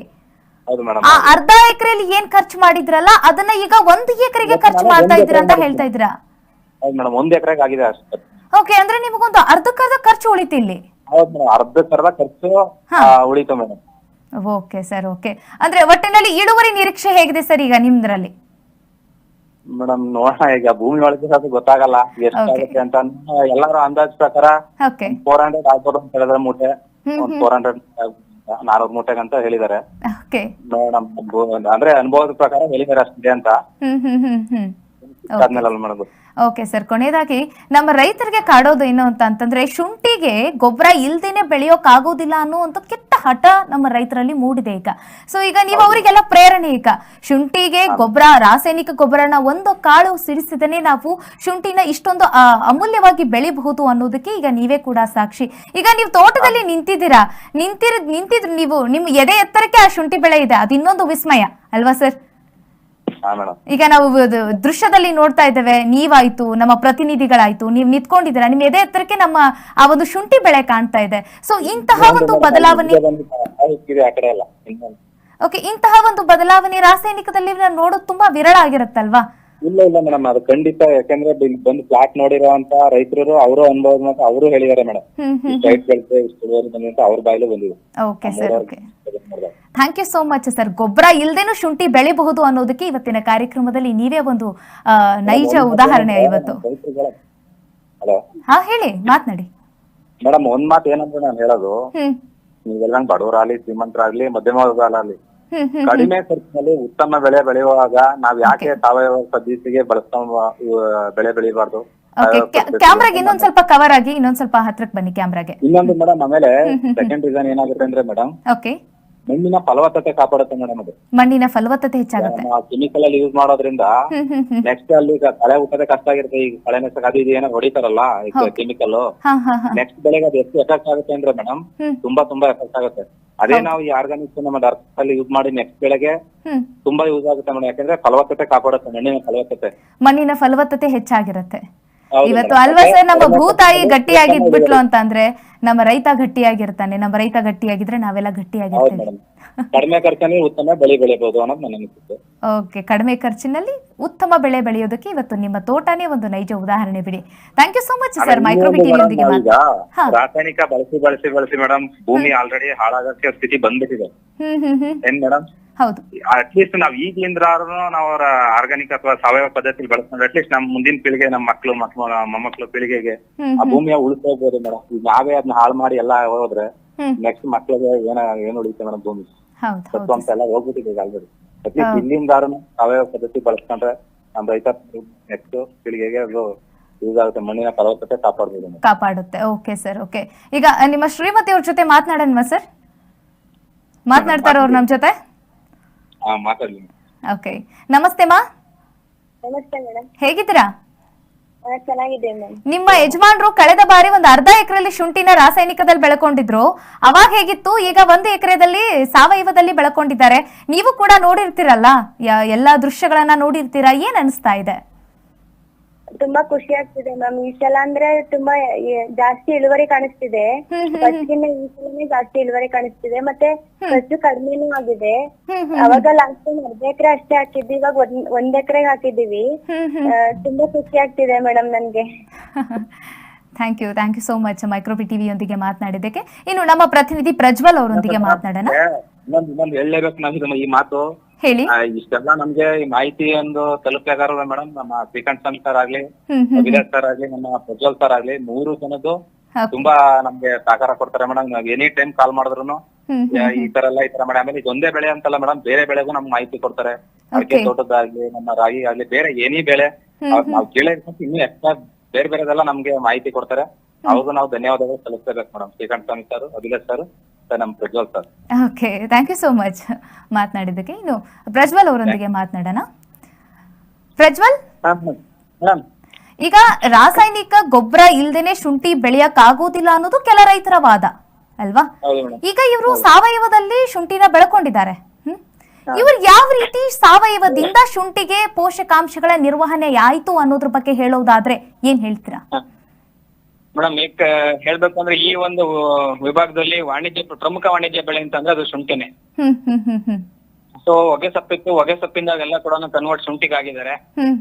ಆ ಅರ್ಧ ಎಕರೆಯಲ್ಲಿ ಏನ್ ಖರ್ಚು ಮಾಡಿದ್ರಲ್ಲ ಅದನ್ನ ಈಗ ಒಂದ್ ಎಕರೆಗೆ ಖರ್ಚು ಮಾಡ್ತಾ ಇದ್ರ ಅಂತ ಹೇಳ್ತಾ ಇದ್ರ ಮೇಡಮ್ ಒಂದ್ ಎಕರೆಗೆ ಆಗಿದೆ ಅಷ್ಟೇ. ಓಕೆ ಅಂದ್ರೆ ನಿಮಗೊಂದು ಅರ್ಧಕ್ಕರ್ಧ ಖರ್ಚು ಉಳಿತು ಇಲ್ಲಿ ಹೌದು ಮೇಡಮ್ ಅರ್ಧ ಅರ್ಧ ಖರ್ಚು ಆ, ಉಳಿತು ಮೇಡಮ್ ಓಕೆ ಸರ್ ಓಕೆ. ಅಂದ್ರೆ ಒಟ್ಟಿನಲ್ಲಿ ಇಳುವರಿ ನಿರೀಕ್ಷೆ ಹೇಗಿದೆ ಸರ್ ಈಗ ನಿಮ್ದ್ರಲ್ಲಿ? ಮೇಡಮ್ ನೋಡೋಣ ಈಗ ಭೂಮಿ ಒಳಗೆ ಅದು ಗೊತ್ತಾಗಲ್ಲ. ಎಷ್ಟಾಗುತ್ತೆ ಅಂತ ಎಲ್ಲಾರು ಅಂದಾಜ್ ಪ್ರಕಾರ ಓಕೆ ಫೋರ್ ಹಂಡ್ರೆಡ್ ಆಗ್ಬೋದು ಅಂತ ಹೇಳಿದ್ರೆ ಮೂಟೆ. ಒಂದ್ ಫೋರ್ ಹಂಡ್ರೆಡ್ ನಾನೂರು ಮೂಟೆಗೆ ಅಂತ ಹೇಳಿದ್ದಾರೆ ಓಕೆ ನೋಡೋಣ ಅಂದ್ರೆ ಅನುಭವದ ಪ್ರಕಾರ ಹೇಳಿದ್ದಾರೆ ಅಷ್ಟಿದೆ ಅಂತ. ಹ್ಮ್ ಹ್ಮ್ ಹ್ಮ್ ಹ್ಮ್. ಆದ್ಮೇಲೆ ಅಲ್ಲಿ ಓಕೆ ಸರ್ ಕೊನೆಯದಾಗಿ ನಮ್ಮ ರೈತರಿಗೆ ಕಾಡೋದು ಏನು ಅಂತ ಅಂತಂದ್ರೆ ಶುಂಠಿಗೆ ಗೊಬ್ಬರ ಇಲ್ದೇನೆ ಬೆಳೆಯೋಕ್ ಆಗೋದಿಲ್ಲ ಅನ್ನುವಂಥ ಕೆಟ್ಟ ಹಠ ನಮ್ಮ ರೈತರಲ್ಲಿ ಮೂಡಿದೆ ಈಗ. ಸೊ ಈಗ ನೀವು ಅವರಿಗೆಲ್ಲ ಪ್ರೇರಣೆ ಈಗ. ಶುಂಠಿಗೆ ಗೊಬ್ಬರ ರಾಸಾಯನಿಕ ಗೊಬ್ಬರನ ಒಂದು ಕಾಳು ಸಿಡಿಸಿದನೆ ನಾವು ಶುಂಠಿನ ಇಷ್ಟೊಂದು ಅಮೂಲ್ಯವಾಗಿ ಬೆಳಿಬಹುದು ಅನ್ನೋದಕ್ಕೆ ಈಗ ನೀವೇ ಕೂಡ ಸಾಕ್ಷಿ. ಈಗ ನೀವು ತೋಟದಲ್ಲಿ ನಿಂತಿದ್ದೀರಾ? ನಿಂತಿರ ನಿಂತಿದ್ರು ನೀವು ನಿಮ್ ಎದೆ ಎತ್ತರಕ್ಕೆ ಆ ಶುಂಠಿ ಬೆಳೆ ಇದೆ. ಅದು ಇನ್ನೊಂದು ವಿಸ್ಮಯ. ಅಲ್ವಾ ಸರ್ ಈಗ ನಾವು ದೃಶ್ಯದಲ್ಲಿ ನೋಡ್ತಾ ಇದ್ದೇವೆ ನೀವಾಯ್ತು ನಮ್ಮ ಪ್ರತಿನಿಧಿಗಳಾಯ್ತು ನೀವು ನಿಂತ್ಕೊಂಡಿದ್ದೀರಾ ನಿಮ್ ಎದೆ ಎತ್ತರಕ್ಕೆ ನಮ್ಮ ಆ ಒಂದು ಶುಂಠಿ ಬೆಳೆ ಕಾಣ್ತಾ ಇದೆ. ಸೊ ಇಂತಹ ಒಂದು ಬದಲಾವಣೆ ಓಕೆ ಇಂತಹ ಒಂದು ಬದಲಾವಣೆ ರಾಸಾಯನಿಕದಲ್ಲಿ ನಾವು ನೋಡೋದು ತುಂಬಾ ವಿರಳ ಆಗಿರುತ್ತಲ್ವಾ? ಇಲ್ಲ ಇಲ್ಲ ಮೇಡಮ್ ಅದು ಖಂಡಿತ ಯಾಕಂದ್ರೆ ಬಂದು ಪ್ಲಾಟ್ ನೋಡಿರೋಂತ ರೈತರು ಅವರು ಅನುಭವ ಅವರು ಹೇಳಿದ್ದಾರೆ ಮೇಡಮ್ ಇಷ್ಟು ಇಷ್ಟು ಅಂತ ಅವ್ರ ಬಾಯಲ್ಲೂ ಬಂದಿದೆ. Okay sir okay thank you so much sir ಗೊಬ್ಬರ ಇಲ್ಲದೇನು ಶುಂಠಿ ಬೆಳಿಬಹುದು ಅನ್ನೋದಕ್ಕೆ ಇವತ್ತಿನ ಕಾರ್ಯಕ್ರಮದಲ್ಲಿ ನೀವೇ ಒಂದು ನೈಜ ಉದಾಹರಣೆ ಇವತ್ತು. ಹಾ ಹೇಳಿ ಮಾತನಾಡಿ. ಮೇಡಮ್ ಒಂದ್ ಮಾತು ಏನಂದ್ರೆ ನಾನು ಹೇಳೋದು. ನೀವೆಲ್ಲ ಬಡವರಾಗ್ಲಿ ಶ್ರೀಮಂತರಾಗ್ಲಿ ಮಧ್ಯಮ ವರ್ಗ ಆಗ್ಲಿ ಹ್ಮ್ ಹ್ಮ್ ಕಡಿಮೆ ಖರ್ಚಿನಲ್ಲಿ ಉತ್ತಮ ಬೆಳೆ ಬೆಳೆಯುವಾಗ ನಾವ್ ಯಾಕೆ ಸಾವಯವ ಪದ್ಧತಿಗೆ ಬಳಸ್ತಾ ಬೆಳೆ ಬೆಳಿಬಾರ್ದು? ಕ್ಯಾಮ್ರಾಗೆ ಇನ್ನೊಂದ್ ಸ್ವಲ್ಪ ಕವರ್ ಆಗಿ ಇನ್ನೊಂದ್ ಸ್ವಲ್ಪ ಹತ್ರಕ್ ಬನ್ನಿ ಕ್ಯಾಮ್ರಾಗೆ. ಇನ್ನೊಂದು ಮೇಡಮ್ ಆಮೇಲೆ ಸೆಕೆಂಡ್ ರೀಸನ್ ಏನಾಗುತ್ತೆ ಅಂದ್ರೆ ಮೇಡಮ್ ಓಕೆ ಮಣ್ಣಿನ ಫಲವತ್ತತೆ ಕಾಪಾಡುತ್ತೆ ಮೇಡಮ್ ಅದು. ಮಣ್ಣಿನ ಫಲವತ್ತತೆ ಹೆಚ್ಚಾಗುತ್ತೆ. ಕೆಮಿಕಲ್ ಅಲ್ಲಿ ಯೂಸ್ ಮಾಡೋದ್ರಿಂದ ನೆಕ್ಸ್ಟ್ ಅಲ್ಲಿ ಈಗ ಕಳೆ ಹುಟ್ಟೋದೇ ಕಷ್ಟ ಆಗಿರುತ್ತೆ. ಈಗ ಕಳೆ ನೆಸಕ್ ಅದು ಇದು ಏನೋ ಹೊಡಿತಾರಲ್ಲ ಕೆಮಿಕಲ್ ನೆಕ್ಸ್ಟ್ ಬೆಳೆಗೆ ಅದು ಎಷ್ಟು ಎಫೆಕ್ಟ್ ಆಗುತ್ತೆ ಅಂದ್ರೆ ಮೇಡಮ್ ತುಂಬಾ ತುಂಬಾ ಎಫೆಕ್ಟ್ ಆಗುತ್ತೆ. ಅದೇ ನಾವು ಈ ಆರ್ಗಾನಿಕ್ಸ್ ನಮ್ಮ ಅಲ್ಲಿ ಯೂಸ್ ಮಾಡಿ ನೆಕ್ಸ್ಟ್ ಬೆಳೆಗೆ ತುಂಬಾ ಯೂಸ್ ಆಗುತ್ತೆ ಮೇಡಮ್. ಯಾಕಂದ್ರೆ ಫಲವತ್ತತೆ ಕಾಪಾಡುತ್ತೆ ಮಣ್ಣಿನ ಫಲವತ್ತತೆ. ಮಣ್ಣಿನ ಫಲವತ್ತತೆ ಹೆಚ್ಚಾಗಿರುತ್ತೆ. ಇವತ್ತು ಅಲ್ವಾ ಸರ್? ನಮ್ಮ ಭೂತಾಯಿ ಖರ್ಚಲ್ಲಿ ಗಟ್ಟಿಯಾಗಿ ಉತ್ತಮ ಇದ್ಬಿಟ್ಲು ಬೆಳೆ. ಅಂತ ಅಂದ್ರೆ ನಮ್ಮ ರೈತ ಗಟ್ಟಿಯಾಗಿರ್ತಾನೆ. ನಮ್ಮ ರೈತ ಗಟ್ಟಿಯಾಗಿದ್ರೆ ನಾವೆಲ್ಲ ಗಟ್ಟಿಯಾಗಿರ್ತೇವೆ. ಕಡಿಮೆ ಖರ್ಚಲ್ಲಿ ಉತ್ತಮ ಬೆಳೆ ಬೆಳೆಯಬಹುದು ಅನ್ನೋದು ನನ್ನ ಅನಿಸಿಕೆ ಓಕೆ ಕಡಿಮೆ ಖರ್ಚಿನಲ್ಲಿ ಉತ್ತಮ ಬೆಳೆ ಬೆಳೆಯೋದಕ್ಕೆ ಇವತ್ತು ನಿಮ್ಮ ತೋಟನೇ ಒಂದು ನೈಜ ಉದಾಹರಣೆ ಬಿಡಿ. Thank you so much sir ಮೈಕ್ರೋಬಿಟಿಯೊಂದಿಗೆ ರಾಸಾಯನಿಕ ಬಳಸಿ ಬಳಸಿ ಬಳಸಿ ಮೇಡಮ್ ಭೂಮಿ ಆಲ್ರೆಡಿ ಹಾಳಾಗಕ್ಕೆ ಸ್ಥಿತಿ ಬಂದ್ಬಿಟ್ಟಿದೆ. ಹ್ಮ್ ಹ್ಮ್ ಹ್ಮ್. ಏನ್ ಮೇಡಮ್ ಹೌದು. ಅಟ್ಲೀಸ್ಟ್ ನಾವ್ ಈಗಿಂದ ನಾವು ಅವರ ಆರ್ಗಾನಿಕ್ ಅಥವಾ ಸಾವಯವ ಪದ್ಧತಿ ಬಳಸ್ಕೊಂಡ್ರೆ ಅಟ್ಲೀಸ್ಟ್ ನಮ್ ಮುಂದಿನ ಪೀಳಿಗೆ ನಮ್ಮ ಮಕ್ಳು ಮಕ್ಳು ಮೊಮ್ಮಕ್ಳು ಪೀಳಿಗೆಗೆ ಆ ಭೂಮಿಯ ಉಳಿಸೋಗ್ಬೋದು ಮೇಡಮ್ ಈಗ ನಾವೇ ಅದನ್ನ ಹಾಳು ಮಾಡಿ ಎಲ್ಲ ಹೋದ್ರೆ ನೆಕ್ಸ್ಟ್ ಮಕ್ಳಿಗೆ ಏನ ಏನ್ ಉಳಿಯುತ್ತೆ ಮೇಡಮ್ ಭೂಮಿ? ಹೌದು ಸತ್ವ ಹೌದು. ಅಂತ ಎಲ್ಲ ಹೋಗ್ಬಿಟ್ಟಿದೆ ಈಗ ಆಲ್ರೆಡಿ ಅಟ್ಲೀಸ್ಟ್ ಇಲ್ಲಿಂದಾರು ಸಾವಯವ ಪದ್ಧತಿ ಬಳಸ್ಕೊಂಡ್ರೆ ನಮ್ ರೈತ ನೆಕ್ಸ್ಟ್ ಪೀಳಿಗೆಗೆ ಅದು ಮಣ್ಣಿನ ಫಲವತ್ತತೆ ಕಾಪಾಡಬಹುದು ಕಾಪಾಡುತ್ತೆ. ಓಕೆ ಸರ್ ಓಕೆ ಈಗ ನಿಮ್ಮ ಶ್ರೀಮತಿ ಅವ್ರ ಜೊತೆ ಮಾತನಾಡೋಣ ಸರ್ ಮಾತನಾಡ್ತಾರ ಅವ್ರ ನಮ್ ಜೊತೆ? ಓಕೆ. ನಮಸ್ತೆ ಮಾ. ನಮಸ್ತೆ ಮೇಡಮ್. ಹೇಗಿದ್ದೀರಾ? ಚೆನ್ನಾಗಿದೆ ಮ್ಯಾಮ್. ನಿಮ್ಮ ಯಜಮಾನ್ರು ಕಳೆದ ಬಾರಿ ಒಂದು ಅರ್ಧ ಎಕರೆಯಲ್ಲಿ ಶುಂಠಿನ ರಾಸಾಯನಿಕದಲ್ಲಿ ಬೆಳ್ಕೊಂಡಿದ್ರು. ಅವಾಗ ಹೇಗಿತ್ತು? ಈಗ ಒಂದು ಎಕರೆದಲ್ಲಿ ಸಾವಯವದಲ್ಲಿ ಬೆಳಕೊಂಡಿದ್ದಾರೆ. ನೀವು ಕೂಡ ನೋಡಿರ್ತೀರಲ್ಲ ಯ- ಎಲ್ಲಾ ದೃಶ್ಯಗಳನ್ನ ನೋಡಿರ್ತೀರಾ? ಏನ್ ಅನಿಸ್ತಾ ಇದೆ? ತುಂಬಾ ಖುಷಿ ಆಗ್ತಿದೆ ಮ್ಯಾಮ್. ಈ ಸಲ ಅಂದ್ರೆ ತುಂಬಾ ಎ- ಜಾಸ್ತಿ ಇಳುವರಿ ಕಾಣಿಸ್ತಿದೆ. ಈ ಸಲನೇ ಜಾಸ್ತಿ ಇಳುವರಿ ಕಾಣಿಸ್ತಿದೆ. ಮತ್ತೆ ಖರ್ಚು ಕಡಿಮೆನೂ ಆಗಿದೆ. ಹ್ಮ್ ಅವಾಗ ಲಾಸ್ಟ್ ಟೈಮ್ ಅರ್ಧ ಎಕರೆ ಅಷ್ಟೇ ಹಾಕಿದ್ವಿ. ಇವಾಗ ಒಂದ್ ಒಂದ್ ಎಕರೆ ಹಾಕಿದೀವಿ ಹ್ಮ್ ಹ್ಮ್. ಆ, ತುಂಬಾ ಖುಷಿ ಆಗ್ತಿದೆ ಮೇಡಮ್ ನನ್ಗೆ. Thank you thank you so much Microbi ಟಿವಿಯೊಂದಿಗೆ ಮಾತನಾಡಿದ್ದಕ್ಕೆ. ಇನ್ನು ನಮ್ಮ ಪ್ರತಿನಿಧಿ ಪ್ರಜ್ವಲ್ ಅವರೊಂದಿಗೆ ಮಾತನಾಡೋಣ. ಹೇಳಲೇಬೇಕು ನಾವು ಈ ಮಾತು. ಹೇಳಿ. ಇಷ್ಟೆಲ್ಲ ನಮ್ಗೆ ಈ ಮಾಹಿತಿ ಒಂದು ತಲುಪಬೇಕಾದ್ರೆ ಮೇಡಮ್. ನಮ್ಮ ಶ್ರೀಕಾಂತ್ ಸ್ವಾಮಿ ಸರ್ ಆಗ್ಲಿ ಹ್ಮ್ ಸರ್ ಆಗ್ಲಿ ನಮ್ಮ ಪ್ರಜ್ವಲ್ ಸರ್ ಆಗ್ಲಿ ಮೂರು ಜನದ್ದು ತುಂಬಾ ನಮ್ಗೆ ಸಹಕಾರ ಕೊಡ್ತಾರೆ ಮೇಡಮ್. ನಾವ್ ಎನಿ ಟೈಮ್ ಕಾಲ್ ಮಾಡಿದ್ರು ಈ ತರ ಎಲ್ಲ ಈ ತರ ಮಾಡಿ. ಆಮೇಲೆ ಇದೊಂದೇ ಬೆಳೆ ಅಂತಲ್ಲ ಮೇಡಮ್ ಬೇರೆ ಬೆಳೆಗೂ ನಮ್ಗೆ ಮಾಹಿತಿ ಕೊಡ್ತಾರೆ. ಅಡಿಕೆ ತೋಟದ್ದಾಗ್ಲಿ ತೋಟದಾಗ್ಲಿ ನಮ್ಮ ರಾಗಿ ಆಗ್ಲಿ ಬೇರೆ ಏನಿ ಬೆಳೆ. ನಾವ್ ಕೇಳಿರ್ಕೊಂತ ಇನ್ನೂ ಎಕ್ಸ್ಟ್ರಾ ಬೇರೆ ಬೇರೆದೆಲ್ಲ ನಮ್ಗೆ ಮಾಹಿತಿ ಕೊಡ್ತಾರೆ. ಅವ್ರಿಗೂ ನಾವು ಧನ್ಯವಾದಗಳು ಸಲ್ಲಿಸಬೇಕು madam. Srikanth Swamy sir Abhilash sir ನಮ್ Prajwal sir. Okay thank you so much ಮಾತನಾಡಿದ್ದಕ್ಕೆ. ಇನ್ನು ಪ್ರಜ್ವಲ್ ಅವರೊಂದಿಗೆ ಮಾತನಾಡೋಣ. ಪ್ರಜ್ವಲ್? ಮೇಡಮ್. ಈಗ ರಾಸಾಯನಿಕ ಗೊಬ್ಬರ ಇಲ್ದೇನೆ ಶುಂಠಿ ಬೆಳೆಯಕ್ ಆಗೋದಿಲ್ಲ ಅನ್ನೋದು ಕೆಲ ರೈತರ ವಾದ ಅಲ್ವಾ? ಈಗ ಇವರು ಸಾವಯವದಲ್ಲಿ ಶುಂಠಿನ ಬೆಳ್ಕೊಂಡಿದ್ದಾರೆ ಇವ್ರು ಯಾವ ರೀತಿ ಸಾವಯವದಿಂದ ಶುಂಠಿಗೆ ಪೋಷಕಾಂಶಗಳ ನಿರ್ವಹಣೆ ಆಯ್ತು ಅನ್ನೋದ್ರ ಬಗ್ಗೆ ಹೇಳೋದಾದ್ರೆ ಏನ್ ಹೇಳ್ತೀರಾ? ಮೇಡಮ್ ಈಗ ಹೇಳ್ಬೇಕು ಅಂದ್ರೆ ಈ ಒಂದು ವಿಭಾಗದಲ್ಲಿ ವಾಣಿಜ್ಯ ಪ್ರಮುಖ ವಾಣಿಜ್ಯ ಬೆಳೆ ಅಂತಂದ್ರೆ ಅದು ಶುಂಠಿನೇ. ಹ್ಮ್ ಹ್ಮ್ ಹ್ಮ್ ಹ್ಮ್. ಸೊ ಹೊಗೆ ಸಪ್ಪಿತ್ತು ಹೊಗೆ ಸೊಪ್ಪಿಂದಾಗೆಲ್ಲ ಕೂಡ ಕನ್ವರ್ಟ್ ಶುಂಠಿಗಾಗಿದ್ದಾರೆ. ಹ್ಮ್.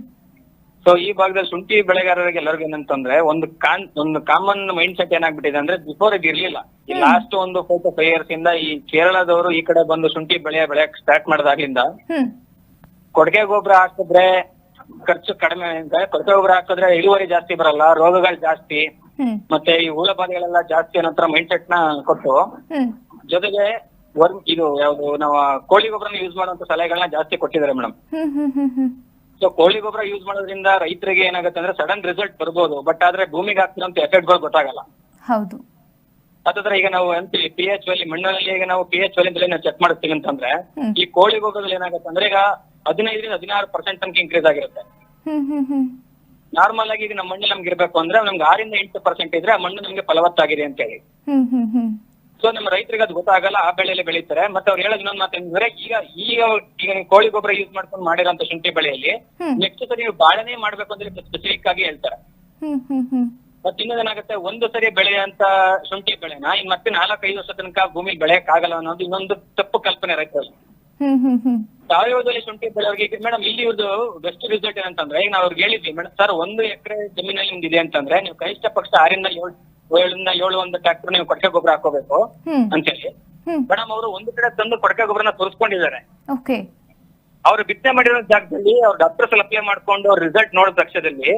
ಸೊ ಈ ಭಾಗದಲ್ಲಿ ಶುಂಠಿ ಬೆಳೆಗಾರರಿಗೆ ಎಲ್ಲರಿಗೂ ಏನಂತಂದ್ರೆ ಒಂದು ಕಾನ್ ಒಂದು ಕಾಮನ್ ಮೈಂಡ್ ಸೆಟ್ ಏನಾಗ್ಬಿಟ್ಟಿದೆ ಅಂದ್ರೆ ಬಿಫೋರ್ ಇದು ಇರ್ಲಿಲ್ಲ. ಈ ಲಾಸ್ಟ್ ಒಂದು ಫೋರ್ ಫೈವ್ ಇಯರ್ಸ್ ಇಂದ ಈ ಕೇರಳದವರು ಈ ಕಡೆ ಬಂದು ಶುಂಠಿ ಬೆಳೆ ಬೆಳೆಯಕ್ ಸ್ಟಾರ್ಟ್ ಮಾಡಿದಾಗ್ಲಿಂದ ಹ್ಮ್. ಕೊಡುಗೆ ಗೊಬ್ಬರ ಹಾಕಿದ್ರೆ ಖರ್ಚು ಕಡಿಮೆ ಅಂತ ಕೊಡುಗೆ ಗೊಬ್ಬರ ಹಾಕಿದ್ರೆ ಇಳುವರಿ ಜಾಸ್ತಿ ಬರಲ್ಲ ರೋಗಗಳು ಜಾಸ್ತಿ. ಮತ್ತೆ ಈ ಹುಳ ಬಾಧೆಗಳೆಲ್ಲ ಜಾಸ್ತಿ ಅನ್ನೋ ಮೈಂಡ್ ಸೆಟ್ನ ಕೊಟ್ಟು ಜೊತೆಗೆ ವರ್ಮ್ ಇದು ಯಾವ್ದು ನಾವು ಕೋಳಿ ಗೊಬ್ಬರನ ಯೂಸ್ ಮಾಡುವಂತ ಸಲಹೆಗಳನ್ನ ಜಾಸ್ತಿ ಕೊಟ್ಟಿದ್ದಾರೆ ಮೇಡಮ್ ಸೊ ಕೋಳಿ ಗೊಬ್ಬರ ಯೂಸ್ ಮಾಡೋದ್ರಿಂದ ರೈತರಿಗೆ ಏನಾಗುತ್ತೆ ಅಂದ್ರೆ ಸಡನ್ ರಿಸಲ್ಟ್ ಬರ್ಬೋದು ಬಟ್ ಆದ್ರೆ ಭೂಮಿಗೆ ಆಗ್ತಿರೋಂತ ಎಫೆಕ್ಟ್ಗಳು ಗೊತ್ತಾಗಲ್ಲ. ಹೌದು. ಅದಾದ್ರೆ ಈಗ ನಾವು ಅಂತೀವಿ ಪಿ ಎಚ್ ವ್ಯಾಲಿ ಮಣ್ಣಲ್ಲಿ ಈಗ ನಾವು ಪಿ ಎಚ್ ವ್ಯಾಲಿ ನಾವು ಚೆಕ್ ಮಾಡಿಸ್ತೀವಿ ಅಂತಂದ್ರೆ ಈ ಕೋಳಿ ಗೊಬ್ಬರದಲ್ಲಿ ಏನಾಗುತ್ತೆ ಅಂದ್ರೆ ಈಗ ಹದಿನೈದರಿಂದ ಹದಿನಾರು ಪರ್ಸೆಂಟ್ ತನಕ ಇನ್ಕ್ರೀಸ್ ಆಗಿರುತ್ತೆ. ಹ್ಮ್ ಹ್ಮ್ ಹ್ಮ್. ನಾರ್ಮಲ್ ಆಗಿ ಈಗ ನಮ್ಮ ಮಣ್ಣು ನಮ್ಗೆ ಇರಬೇಕು ಅಂದ್ರೆ ನಮ್ಗೆ ಆರಿಂದ ಎಂಟು ಪರ್ಸೆಂಟ್ ಇದ್ರೆ ಆ ಮಣ್ಣು ನಮ್ಗೆ ಫಲವತ್ತಾಗಿದೆ ಅಂತ ಹೇಳಿ. ಹ್ಮ್ ಹ್ಮ್ ಹ್ಮ್. ಸೊ ನಮ್ಮ ರೈತರಿಗೆ ಅದು ಗೊತ್ತಾಗಲ್ಲ ಆ ಬೆಳೆಯಲ್ಲಿ ಬೆಳೀತಾರೆ. ಮತ್ತೆ ಅವ್ರು ಹೇಳೋದು ಇನ್ನೊಂದು ಮಾತೇನಂದ್ರೆ ಈಗ ಈಗ ಈಗ ನೀವು ಕೋಳಿ ಗೊಬ್ಬರ ಯೂಸ್ ಮಾಡ್ಕೊಂಡು ಮಾಡಿರೋಂಥ ಶುಂಠಿ ಬೆಳೆಯಲ್ಲಿ. ನೆಕ್ಸ್ಟ್ ಸರಿ ನೀವು ಬಾಳೆನೇ ಮಾಡ್ಬೇಕು ಅಂದ್ರೆ ಸ್ಪೆಸಿಫಿಕ್ ಆಗಿ ಹೇಳ್ತಾರೆ. ಮತ್ತೆ ಇನ್ನೊಂದೇನಾಗುತ್ತೆ ಒಂದು ಸರಿ ಬೆಳೆಯಂತ ಶುಂಠಿ ಬೆಳೆನ ಇನ್ ಮತ್ತೆ ನಾಲ್ಕೈದು ವರ್ಷ ತನಕ ಭೂಮಿ ಬೆಳೆಯಕ್ ಆಗಲ್ಲ ಅನ್ನೋದು ಇನ್ನೊಂದು ತಪ್ಪು ಕಲ್ಪನೆ ರೈತರಲ್ಲಿ. ಹ್ಮ್ ಹ್ಮ್ ಹ್ಮ್. ಸಾವಯವದಲ್ಲಿ ಶುಂಠಿ ಬೆಳೆಯೋರಿಗೆ ಮೇಡಮ್ ಇಲ್ಲಿ ಇವ್ರದ್ದು ಬೆಸ್ಟ್ ರಿಸಲ್ಟ್ ಏನಂತಂದ್ರೆ ಈಗ ನಾವು ಅವ್ರಿಗೆ ಹೇಳಿದ್ವಿ ಮೇಡಮ್ ಸರ್ ಒಂದು ಎಕರೆ ಜಮೀನಲ್ಲಿ ನಿಮ್ದು ಇದೆ ಅಂತಂದ್ರೆ ನೀವು ಕನಿಷ್ಠ ಪಕ್ಷ ಆರಿಂದ ಏಳು ಏಳರಿಂದ ಏಳು ಒಂದು ಟ್ರ್ಯಾಕ್ಟರ್ ನೀವು ಕೊಡಕೆ ಗೊಬ್ಬರ ಹಾಕೋಬೇಕು ಅಂತೇಳಿ. ಮೇಡಮ್ ಅವರು ಒಂದು ಕಡೆ ತಂದು ಕೊಡಕೆ ಗೊಬ್ಬರನ ತೋರಿಸ್ಕೊಂಡಿದ್ದಾರೆ. ಓಕೆ ಅವ್ರು ಬಿತ್ತನೆ ಮಾಡಿರೋ ಜಾಗದಲ್ಲಿ ಅವ್ರ ಡಾಕ್ಟರ್ಸ್ ಅಪ್ಲೈ ಮಾಡ್ಕೊಂಡು ಅವ್ರ ರಿಸಲ್ಟ್ ನೋಡಿದ ಪಕ್ಷದಲ್ಲಿ.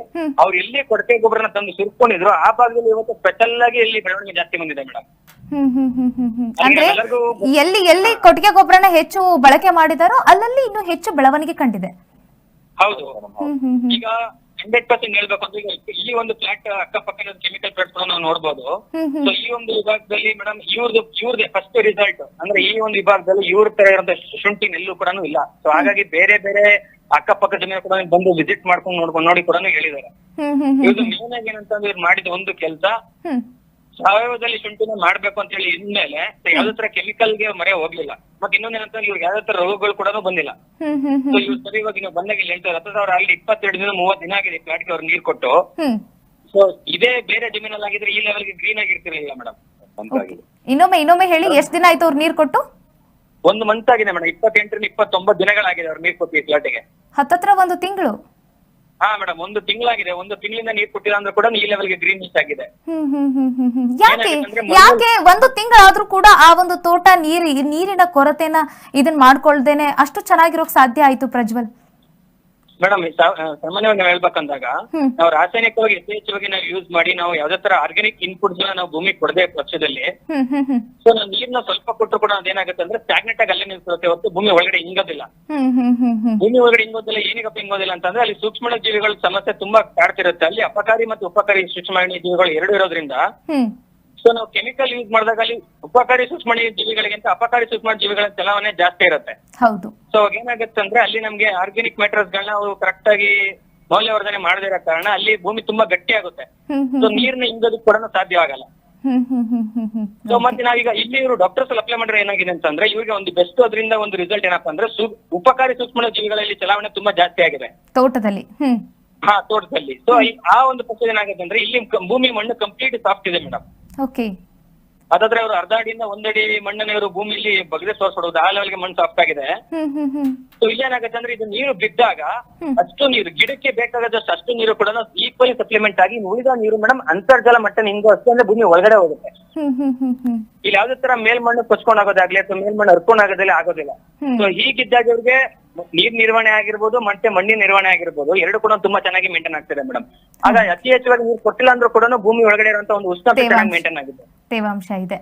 ಅವ್ರು ಎಲ್ಲಿ ಕೊರತೆ ಗೊಬ್ಬರನ ತಂದು ಸುರ್ಕೊಂಡಿದ್ರು. ಆ ಭಾಗದಲ್ಲಿ ಇವತ್ತು ಸ್ಪೆಷಲ್ ಆಗಿ ಇಲ್ಲಿ ಬೆಳವಣಿಗೆ ಜಾಸ್ತಿ ಬಂದಿದೆ ಮೇಡಮ್. ಅಂದ್ರೆ ಎಲ್ಲಿ ಎಲ್ಲಿ ಕೊಟ್ಟಿಗೆ ಗೊಬ್ಬರನ ಹೆಚ್ಚು ಬಳಕೆ ಮಾಡಿದಾರೋ ಅಲ್ಲಲ್ಲಿ ಇನ್ನು ಹೆಚ್ಚು ಬೆಳವಣಿಗೆ ಕಂಡಿದೆ. ಹೌದು. ಈಗ ಹಂಡ್ರೆಡ್ ಪರ್ಸೆಂಟ್ ಹೇಳ್ಬೇಕು ಅಂದ್ರೆ ಈ ಒಂದು ಫ್ಲಾಟ್ ಅಕ್ಕಪಕ್ಕ ಕೆಮಿಕಲ್ ಫ್ಲಾಟ್ ನಾವು ನೋಡಬಹುದು ಸೊ ಈ ಒಂದು ವಿಭಾಗದಲ್ಲಿ ಮೇಡಮ್ ಇವ್ರದ್ದು ಇವ್ರದ್ದು ಫಸ್ಟ್ ರಿಸಲ್ಟ್ ಅಂದ್ರೆ ಈ ಒಂದು ವಿಭಾಗದಲ್ಲಿ ಇವ್ರ ತರ ಇರೋ ಶುಂಠಿ ನೆಲ್ಲು ಕೂಡ ಇಲ್ಲ. ಸೊ ಹಾಗಾಗಿ ಬೇರೆ ಬೇರೆ ಅಕ್ಕಪಕ್ಕ ಜನ ಕೂಡ ಬಂದು ವಿಸಿಟ್ ಮಾಡ್ಕೊಂಡು ನೋಡ್ಕೊಂಡು ನೋಡಿ ಕೂಡ ಹೇಳಿದ್ದಾರೆ. ಇವ್ರದ್ದು ಮೇನ್ ಆಗಿ ಏನಂತಂದ್ರೆ ಇವ್ರು ಮಾಡಿದ ಒಂದು ಕೆಲಸ ಸಾವಯವದಲ್ಲಿ ಶುಂಠಿನ ಮಾಡ್ಬೇಕು ಅಂತ ಹೇಳಿ ಇದ್ಮೇಲೆ ಯಾವ್ದೇ ತರ ಕೆಮಿಕಲ್ಗೆ ಮರೆ ಹೋಗ್ಲಿಲ್ಲ. ಮತ್ತೆ ಇನ್ನೊಂದೇನಂತಂದ್ರೆ ಇವ್ರಿಗೆ ಯಾವ್ದೇ ತರ ರೋಗಗಳು ಕೂಡ ಬಂದಿಲ್ಲ. ಸೊ ಇವ್ರು ಸರಿ ಇವಾಗ ನೀವು ಬಂದಾಗ ಇಲ್ಲಿ ಎಂಟು ಹತ್ತು ಸಾವಿರ ಅಲ್ಲಿ ಇಪ್ಪತ್ತೆರಡು ದಿನ ಮೂವತ್ತು ದಿನ ಆಗಿದೆ ಪ್ಲಾಟ್ಗೆ ಅವ್ರು ನೀರ್ ಕೊಟ್ಟು. ಸೊ ಇದೇ ಬೇರೆ ಜಮೀನಲ್ಲಿ ಆಗಿದ್ರೆ ಈ ಲೆವೆಲ್ಗೆ ಗ್ರೀನ್ ಆಗಿರ್ತಿರ್ಲಿಲ್ಲ ಮೇಡಮ್. ಇನ್ನೊಮ್ಮೆ ಇನ್ನೊಮ್ಮೆ ಹೇಳಿ ಎಷ್ಟು ದಿನ ಆಯ್ತು ಅವ್ರು ನೀರು ಕೊಟ್ಟು? ಒಂದು ಮಂತ್ ಆಗಿದೆ ಮೇಡಮ್. ಇಪ್ಪತ್ತೆಂಟರಿಂದ ಇಪ್ಪತ್ತೊಂಬತ್ತು ದಿನಗಳಾಗಿದೆ ಅವ್ರು ನೀರ್ ಕೊಟ್ಟು ಈ ಪ್ಲಾಟಿಗೆ ಹತ್ತತ್ರ ಒಂದು ತಿಂಗಳು. ಹಾ ಮೇಡಮ್ ಒಂದು ತಿಂಗಳಾಗಿದೆ. ಒಂದು ತಿಂಗಳಿಂದ ನೀರ್ ಕೊಟ್ಟಿಲ್ಲ ಅಂದ್ರೆ ಕೂಡ ಈ ಲೆವೆಲ್ಗೆ ಗ್ರೀನ್ ಮಿಸ್ ಆಗಿದೆ. ಹ್ಮ್ ಹ್ಮ್ ಹ್ಮ್ ಹ್ಮ್ ಹ್ಮ್. ಯಾಕೆ? ಅಂದ್ರೆ ಯಾಕೆ? ಒಂದು ತಿಂಗಳಾದ್ರೂ ಕೂಡ ಆ ಒಂದು ತೋಟ ನೀರಿ ನೀರಿನ ಕೊರತೆನ ಇದನ್ ಮಾಡ್ಕೊಳ್ದೇನೆ ಅಷ್ಟು ಚೆನ್ನಾಗಿರೋಕ್ ಸಾಧ್ಯ ಆಯ್ತು ಪ್ರಜ್ವಲ್. ಮೇಡಮ್ ಸಾಮಾನ್ಯವಾಗಿ ನಾವು ಹೇಳ್ಬೇಕಂದಾಗ. ನಾವು ರಾಸಾಯನಿಕವಾಗಿ ಯಥೇಚ್ಛವಾಗಿ ನಾವು ಯೂಸ್ ಮಾಡಿ ನಾವು ಯಾವ್ದೇ ತರ ಆರ್ಗ್ಯಾನಿಕ್ ಇನ್ಪುಟ್ಸ್ ನಾವು ಭೂಮಿ ಕೊಡದೆ ಪಕ್ಷದಲ್ಲಿ ಸೊ ನಾವು ನೀರ್ನ ಸ್ವಲ್ಪ ಕೊಟ್ಟರು ಕೂಡ ಅದೇನಾಗುತ್ತೆ ಅಂದ್ರೆ ಸ್ಟಾಗ್ನೆಟ್ ಆಗಿ ಅಲ್ಲೇ ನಿಲ್ಸುತ್ತೆ ಹೊತ್ತು ಭೂಮಿ ಒಳಗಡೆ ಹಿಂಗೋದಿಲ್ಲ ಭೂಮಿ ಒಳಗಡೆ ಹಿಂಗೋದಿಲ್ಲ ಏನಕ್ಕಪ್ಪ ಹಿಂಗೋದಿಲ್ಲ ಅಂತಂದ್ರೆ ಅಲ್ಲಿ ಸೂಕ್ಷ್ಮ ಜೀವಿಗಳ ಸಮಸ್ಯೆ ತುಂಬಾ ಕಾಡ್ತಿರುತ್ತೆ. ಅಲ್ಲಿ ಅಪಕಾರಿ ಮತ್ತು ಉಪಕಾರಿ ಸೂಕ್ಷ್ಮ ಜೀವಿಗಳು ಎರಡು ಇರೋದ್ರಿಂದ ಸೊ ನಾವು ಕೆಮಿಕಲ್ ಯೂಸ್ ಮಾಡಿದಾಗ ಅಲ್ಲಿ ಉಪಕಾರಿ ಸೂಕ್ಷ್ಮ ಜೀವಿಗಳಿಗಿಂತ ಅಪಕಾರಿ ಸೂಕ್ಷ್ಮ ಜೀವಿಗಳ ಚಲಾವಣೆ ಜಾಸ್ತಿ ಇರುತ್ತೆ. ಹೌದು. ಸೊ ಏನಾಗುತ್ತೆ ಅಂದ್ರೆ ಅಲ್ಲಿ ನಮ್ಗೆ ಆರ್ಗ್ಯಾನಿಕ್ ಮೆಟೀರಿಯಲ್ಸ್ ಗಳನ್ನ ಅವರು ಕರೆಕ್ಟ್ ಆಗಿ ಮೌಲ್ಯವರ್ಧನೆ ಮಾಡದೇ ಇರೋ ಕಾರಣ ಅಲ್ಲಿ ಭೂಮಿ ತುಂಬಾ ಗಟ್ಟಿ ಆಗುತ್ತೆ ಸೊ ನೀರ್ನ ಹಿಂಗೋದಕ್ಕೆ ಕೂಡ ಸಾಧ್ಯವಾಗಲ್ಲ ಸೊ ಮತ್ತೆ ನಾವೀಗ ಇಲ್ಲಿ ಇವರು ಡಾಕ್ಟರ್ಸ್ ಅಪ್ಲೈ ಮಾಡಿದ್ರೆ ಏನಾಗಿದೆ ಅಂತಂದ್ರೆ ಇವ್ರಿಗೆ ಒಂದು ಬೆಸ್ಟ್ ಅದರಿಂದ ಒಂದು ರಿಸಲ್ಟ್ ಏನಪ್ಪಾ ಅಂದ್ರೆ ಉಪಕಾರಿ ಸೂಕ್ಷ್ಮ ಜೀವಿಗಳಲ್ಲಿ ಚಲಾವಣೆ ತುಂಬಾ ಜಾಸ್ತಿ ಆಗಿದೆ. ತೋಟದಲ್ಲಿ. ಹಾ ತೋಟದಲ್ಲಿ. ಸೊ ಆ ಒಂದು ಪಕ್ಷದ ಏನಾಗುತ್ತೆ ಅಂದ್ರೆ ಇಲ್ಲಿ ಭೂಮಿ ಮಣ್ಣು ಕಂಪ್ಲೀಟ್ ಸಾಫ್ಟ್ ಇದೆ ಮೇಡಮ್ ಓಕೆ ಅದಾದ್ರೆ ಅವರು ಅರ್ಧ ಅಡಿಯಿಂದ ಒಂದಡಿ ಮಣ್ಣನ್ನ ಇವರು ಭೂಮಿಲಿ ಬಗದೆ ಸೋರ್ಸ್ಬಿಡೋದು. ಆ ಲೆವೆಲ್ಗೆ ಮಣ್ಣು ಸಾಫ್ಟ್ ಆಗಿದೆ. ಸೊ ಇಲ್ಲೇನಾಗುತ್ತೆ ಅಂದ್ರೆ ಇದು ನೀರು ಬಿದ್ದಾಗ ಅಷ್ಟು ನೀರು ಗಿಡಕ್ಕೆ ಬೇಕಾಗದಷ್ಟು ಅಷ್ಟು ನೀರು ಕೂಡ ಈಕ್ವಲಿ ಸಪ್ಲಿಮೆಂಟ್ ಆಗಿ ಉಳಿದ ನೀರು ಮೇಡಮ್ ಅಂತರ್ಜಲ ಮಟ್ಟ ನಿಂಗು ಅಷ್ಟೇ ಅಂದ್ರೆ ಭೂಮಿ ಒಳಗಡೆ ಹೋಗುತ್ತೆ. ಇಲ್ಲಿ ಯಾವ್ದೇ ತರ ಮೇಲ್ಮಣ್ಣು ಕೊಚ್ಕೊಂಡಾಗೋದಾಗ್ಲಿ ಅಥವಾ ಮೇಲ್ಮಣ್ಣು ಹರ್ಕೊಂಡ್ ಆಗೋದಿಲ್ಲ. ಸೊ ಹೀಗಿದ್ದಾಗ ಇವ್ರಿಗೆ ನೀರ್ ನಿರ್ವಹಣೆ ಆಗಿರ್ಬೋದು ಮತ್ತೆ ಮಣ್ಣಿನ ನಿರ್ವಹಣೆ ಆಗಿರ್ಬೋದು ಎರಡು ಕೂಡ ತುಂಬಾ ಚೆನ್ನಾಗಿ ಮೇಂಟೈನ್ ಆಗ್ತಿದೆ ಮೇಡಮ್ ಆಗ ಅತಿ ಹೆಚ್ಚುವಾಗಿ ನೀರು ಕೊಟ್ಟಿಲ್ಲ ಅಂದ್ರೂ ಕೂಡ ಭೂಮಿ ಒಳಗಡೆ ಇರುವಂತ ಒಂದು ಉಷ್ಣತೆ. ಚೆನ್ನಾಗಿ ಮೇಂಟೈನ್ ಆಗಿದೆ. ತೇವಾಂಶ ಇದೆ.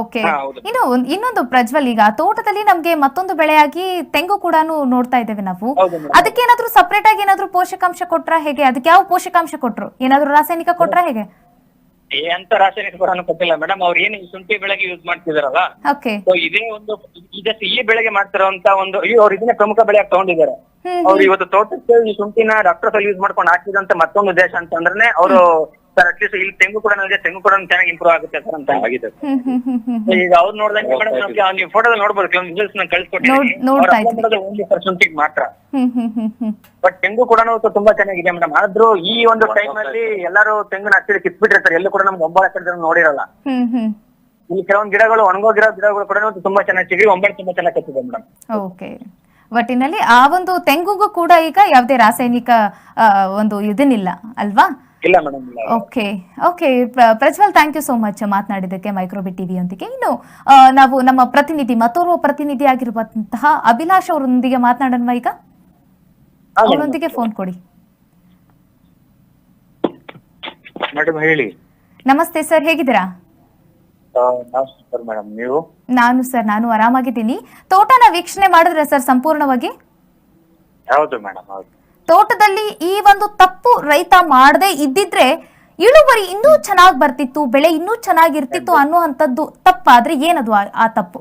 ಓಕೆ. ಇನ್ನು ಇನ್ನೊಂದು ಪ್ರಜ್ವಲ್ ಈಗ ತೋಟದಲ್ಲಿ ನಮ್ಗೆ ಮತ್ತೊಂದು ಬೆಳೆಯಾಗಿ ತೆಂಗು ಕೂಡ ನೋಡ್ತಾ ಇದ್ದೇವೆ ನಾವು. ಅದಕ್ಕೆ ಏನಾದ್ರು ಸಪರೇಟ್ ಆಗಿ ಏನಾದ್ರು ಪೋಷಕಾಂಶ ಕೊಟ್ರ ಹೇಗೆ? ಅದಕ್ಕೆ ಯಾವ ಪೋಷಕಾಂಶ ಕೊಟ್ರು? ಏನಾದ್ರು ರಾಸಾಯನಿಕ ಕೊಟ್ರ ಹೇಗೆ? ಏ ಅಂತ ರಾಸಾಯನಿಕ ಗೊಬ್ಬರನು ಕೊಟ್ಟಿಲ್ಲ ಮೇಡಮ್ ಅವ್ರು ಏನು ಈ ಶುಂಠಿ ಬೆಳೆಗೆ ಯೂಸ್ ಮಾಡ್ತಿದಾರಲ್ಲ? ಓಕೆ ಸೊ ಇದೇ ಒಂದು ಇದಕ್ಕೆ ಈ ಬೆಳೆಗೆ ಮಾಡ್ತಿರೋಂತ ಒಂದು ಅಯ್ಯೋ ಅವ್ರು ಇದನ್ನೇ ಪ್ರಮುಖ ಬೆಳೆಯಾಗಿ ತಗೊಂಡಿದ್ದಾರೆ. ಅವ್ರು ಇವತ್ತು ತೋಟಕ್ಕೆ ಈ ಶುಂಠಿನ ಡಾಕ್ಟರ್ ಯೂಸ್ ಮಾಡ್ಕೊಂಡು ಹಾಕಿದಂತ ಮತ್ತೊಂದು ಉದ್ದೇಶ ಅಂತಂದ್ರೆ ಅವರು ಸರ್ ಅಟ್ಲೀಸ್ಟ್ ಇಲ್ಲಿ ತೆಂಗು ಕೂಡ ನನಗೆ ತೆಂಗು ಕೂಡ ಚೆನ್ನಾಗಿ ಇಂಪ್ರೂವ್ ಆಗುತ್ತೆ ಸರ್ ಅಂತ ಆಗಿದೆ ಈಗ ಅವ್ರು ನೋಡಿದಂಗೆ ಮೇಡಮ್ ನಮ್ಗೆ ನೀವು ಫೋಟೋದಲ್ಲಿ ನೋಡ್ಬೋದು ಕೆಲವೊಂದು ರಿಸಲ್ಟ್ಸ್ ನಾನು ಕಳ್ಸಿಕೊಟ್ಟಿದ್ದೀನಿ. ಓನ್ಲಿ ಶುಂಠಿಗೆ ಮಾತ್ರ. ಬಟ್ ತೆಂಗು ಕೂಡ ತುಂಬಾ ಚೆನ್ನಾಗಿದೆ ಮೇಡಮ್. ಆದ್ರೂ ಈ ಒಂದು ಟೈಮ್ ಅಲ್ಲಿ ಎಲ್ಲರೂ ತೆಂಗಿನ ಹತ್ತಿರ ಕಿತ್ಬಿಟ್ಟಿರ್ತಾರೆ ಎಲ್ಲೂ ಕೂಡ ನಮ್ಗೆ ಒಂಬತ್ತು ಕಡೆ ನೋಡಿರಲ್ಲ. ಇಲ್ಲಿ ಕೆಲವೊಂದು ಗಿಡಗಳು ಒಣಗೋಗಿರೋ ಗಿಡಗಳು ಕೂಡ ತುಂಬಾ ಚೆನ್ನಾಗಿ ಸಿಗಿ ಒಂಬತ್ತು ತುಂಬಾ ಚೆನ್ನಾಗಿ ಕತ್ತಿದೆ ಮೇಡಮ್. ಓಕೆ ಒಟ್ಟಿನಲ್ಲಿ ಆ ಒಂದು ತೆಂಗುಗೂ ಕೂಡ ಈಗ ಯಾವುದೇ ರಾಸಾಯನಿಕ ಆ, ಒಂದು ಇದನ್ನಿಲ್ಲ ಅಲ್ವಾ? ಇಲ್ಲ madam okay okay Prajwal thank you so much ಮಾತನಾಡಿದ್ದಕ್ಕೆ ಮೈಕ್ರೋಬಿಟ್ ಟಿವಿಯೊಂದಿಗೆ ಇನ್ನು ನಾವು ನಮ್ಮ ಪ್ರತಿನಿಧಿ ಮತ್ತೋರ್ವ ಪ್ರತಿನಿಧಿ ಆಗಿರುವಂತಹ ಅಭಿಲಾಷ್ ಅವರೊಂದಿಗೆ ಮಾತನಾಡೋಣ ಈಗ. ಅವರೊಂದಿಗೆ ಫೋನ್ ಕೊಡಿ. ಮೇಡಮ್ ಹೇಳಿ. ನಮಸ್ತೆ ಸರ್ ಹೇಗಿದ್ದೀರಾ? ನಮಸ್ಕಾರ ಮೇಡಮ್ ನೀವು? ನಾನು ಸರ್ ನಾನು ಆರಾಮಾಗಿದ್ದೀನಿ. ತೋಟನ ವೀಕ್ಷಣೆ ಮಾಡಿದ್ರೆ ಸರ್ ಸಂಪೂರ್ಣವಾಗಿ? ಹೌದು ಮೇಡಮ್ ಹೌದು. ತೋಟದಲ್ಲಿ ಈ ಒಂದು ತಪ್ಪು ರೈತ ಮಾಡದೆ ಇದ್ದಿದ್ರೆ ಇಳುವರಿ ಇನ್ನೂ ಚೆನ್ನಾಗಿ ಬರ್ತಿತ್ತು ಬೆಳೆ ಇನ್ನೂ ಚೆನ್ನಾಗಿರ್ತಿತ್ತು ಅನ್ನುವಂಥದ್ದು ತಪ್ಪಾದ್ರೆ ಏನದು ಆ- ತಪ್ಪು?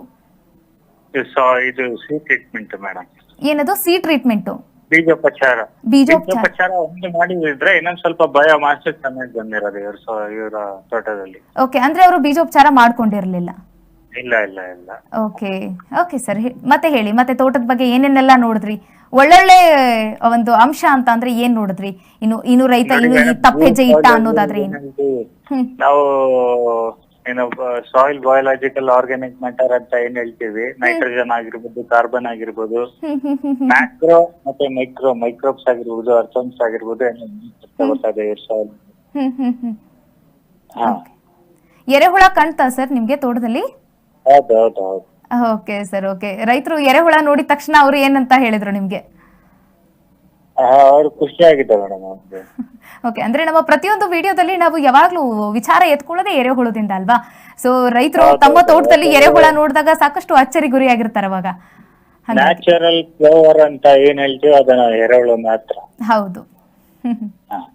ಏನದು ಸೊ ಇದು ಸಿ ಟ್ರೀಟ್ಮೆಂಟ್ ಮೇಡಮ್ ಏನದು? ಸಿ ಟ್ರೀಟ್ಮೆಂಟು ಬೀಜೋಪಚಾರ. ಬೀಜೋಪಚಾರ. ಒಂದು ಮಾಡಿದ್ರೆ ಇನ್ನೊಂದ್ ಸ್ವಲ್ಪ ಭಯ ಮಾಸ್ಟರ್ ಚೆನ್ನಾಗಿ ಬಂದಿರೋದು ಇವ್ರ ಇವರ ತೋಟದಲ್ಲಿ. ಓಕೆ ಅಂದ್ರೆ ಅವರು ಬೀಜೋಪಚಾರ ಮಾಡ್ಕೊಂಡಿರ್ಲಿಲ್ಲ? ಇಲ್ಲ ಇಲ್ಲ ಇಲ್ಲ. ಓಕೆ ಓಕೆ ಸರ್ ಮತ್ತೆ ಹೇಳಿ ಮತ್ತೆ ತೋಟದ ಬಗ್ಗೆ ಏನೇನೆಲ್ಲ ನೋಡಿದ್ರಿ? ಒಳ್ಳೊಳ್ಳೆ ಒಂದು ಅಂಶ ಅಂತ ಅಂದ್ರೆ ಏನ್ ನೋಡಿದ್ರಿ? ಇನ್ನು ಇನ್ನು ರೈತ ಇನ್ನು ಈ ತಪ್ಪ ಹೆಜ್ಜೆ ಇಟ್ಟ ಅನ್ನೋದಾದ್ರೆ ಏನು? ನಾವು ಏನು ಸಾಯಿಲ್ ಬಯೋಲಾಜಿಕಲ್ ಆರ್ಗ್ಯಾನಿಕ್ ಮ್ಯಾಟರ್ ಅಂತ ಏನ್ ಹೇಳ್ತೀವಿ? ನೈಟ್ರೋಜನ್ ಆಗಿರ್ಬೋದು ಕಾರ್ಬನ್ ಆಗಿರ್ಬೋದು. ಮ್ಯಾಕ್ರೋ ಮತ್ತೆ ಮೈಕ್ರೋ ಮೈಕ್ರೋಬ್ಸ್ ಆಗಿರ್ಬೋದು ಅರ್ಥಮ್ಸ್ ಆಗಿರ್ಬೋದು ಸಾಯಿಲ್ ಎರೆಹುಳ ಕಾಣ್ತಾ ಸರ್ ನಿಮ್ಗೆ ತೋಟದಲ್ಲಿ? ಹೌದು ಹೌದು ಹೌದು. Okay sir okay. ರೈತರು ಎರೆಹುಳ ನೋಡಿದ ತಕ್ಷಣ ಅವರು ಏನಂತ ಹೇಳಿದ್ರು ನಿಮ್ಗೆ? ಅವ್ರು ಖುಷಿ ಆಗಿದ್ದ ಮೇಡಮ್ ಅವ್ರಿಗೆ. ಓಕೆ ಅಂದ್ರೆ ನಮ್ಮ ಪ್ರತಿಯೊಂದು ವಿಡಿಯೋದಲ್ಲಿ ನಾವು ಯಾವಾಗ್ಲೂ ವಿಚಾರ ಎತ್ಕೊಳ್ಳೋದೆ ಎರೆಹುಳದಿಂದ ಅಲ್ವಾ? ಸೊ ರೈತರು ತಮ್ಮ ತೋಟದಲ್ಲಿ ಎರೆಹುಳ ನೋಡಿದಾಗ ಸಾಕಷ್ಟು ಅಚ್ಚರಿ ಗುರಿಯಾಗಿರ್ತಾರೆ ಅವಾಗ. ನ್ಯಾಚುರಲ್ ಫ್ಲವರ್ ಅಂತ ಏನ್ ಹೇಳ್ತೀವಿ ಅದನ್ನ ಎರೆಹುಳು ಮಾತ್ರ. ಹೌದು.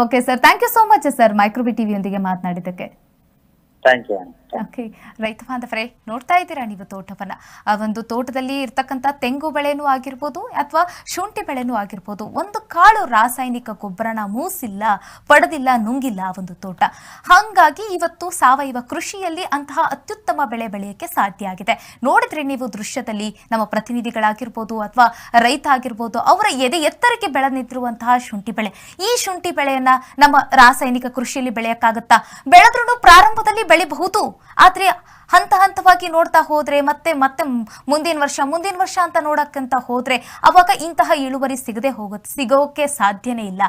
Okay sir thank you so much sir Microbi ಟಿವಿಯೊಂದಿಗೆ ಮಾತನಾಡಿದ್ದಕ್ಕೆ. ಥ್ಯಾಂಕ್ ಯು ಓಕೆ, ರೈತ ಬಾಂಧವರೇ, ನೋಡ್ತಾ ಇದ್ದೀರಾ ನೀವು ತೋಟವನ್ನ? ಆ ಒಂದು ತೋಟದಲ್ಲಿ ಇರ್ತಕ್ಕಂಥ ತೆಂಗು ಬೆಳೆನೂ ಆಗಿರ್ಬೋದು ಅಥವಾ ಶುಂಠಿ ಬೆಳೆನೂ ಆಗಿರ್ಬೋದು, ಒಂದು ಕಾಳು ರಾಸಾಯನಿಕ ಗೊಬ್ಬರನ ಮೂಸಿಲ್ಲ, ಪಡೆದಿಲ್ಲ, ನುಂಗಿಲ್ಲ ಆ ಒಂದು ತೋಟ. ಹಾಗಾಗಿ ಇವತ್ತು ಸಾವಯವ ಕೃಷಿಯಲ್ಲಿ ಅಂತಹ ಅತ್ಯುತ್ತಮ ಬೆಳೆ ಬೆಳೆಯಕ್ಕೆ ಸಾಧ್ಯ ಆಗಿದೆ. ನೋಡಿದ್ರೆ ನೀವು ದೃಶ್ಯದಲ್ಲಿ ನಮ್ಮ ಪ್ರತಿನಿಧಿಗಳಾಗಿರ್ಬೋದು ಅಥವಾ ರೈತ ಆಗಿರ್ಬೋದು, ಅವರ ಎದೆ ಎತ್ತರಕ್ಕೆ ಬೆಳೆದಿರುವಂತಹ ಶುಂಠಿ ಬೆಳೆ. ಈ ಶುಂಠಿ ಬೆಳೆಯನ್ನ ನಮ್ಮ ರಾಸಾಯನಿಕ ಕೃಷಿಯಲ್ಲಿ ಬೆಳೆಯಕ್ಕಾಗತ್ತಾ? ಬೆಳೆದ್ರೂ ಪ್ರಾರಂಭದಲ್ಲಿ ಬೆಳಿಬಹುದು. ಆದ್ರೆ ಹಂತ ಹಂತವಾಗಿ ನೋಡ್ತಾ ಹೋದ್ರೆ, ಮತ್ತೆ ಮತ್ತೆ ಮುಂದಿನ ವರ್ಷ ಮುಂದಿನ ವರ್ಷ ಅಂತ ನೋಡಕ್ಕಂತ ಹೋದ್ರೆ ಅವಾಗ ಇಂತಹ ಇಳುವರಿ ಸಿಗದೆ ಹೋಗುತ್ತೆ ಸಿಗೋಕೆ ಸಾಧ್ಯನೇ ಇಲ್ಲ.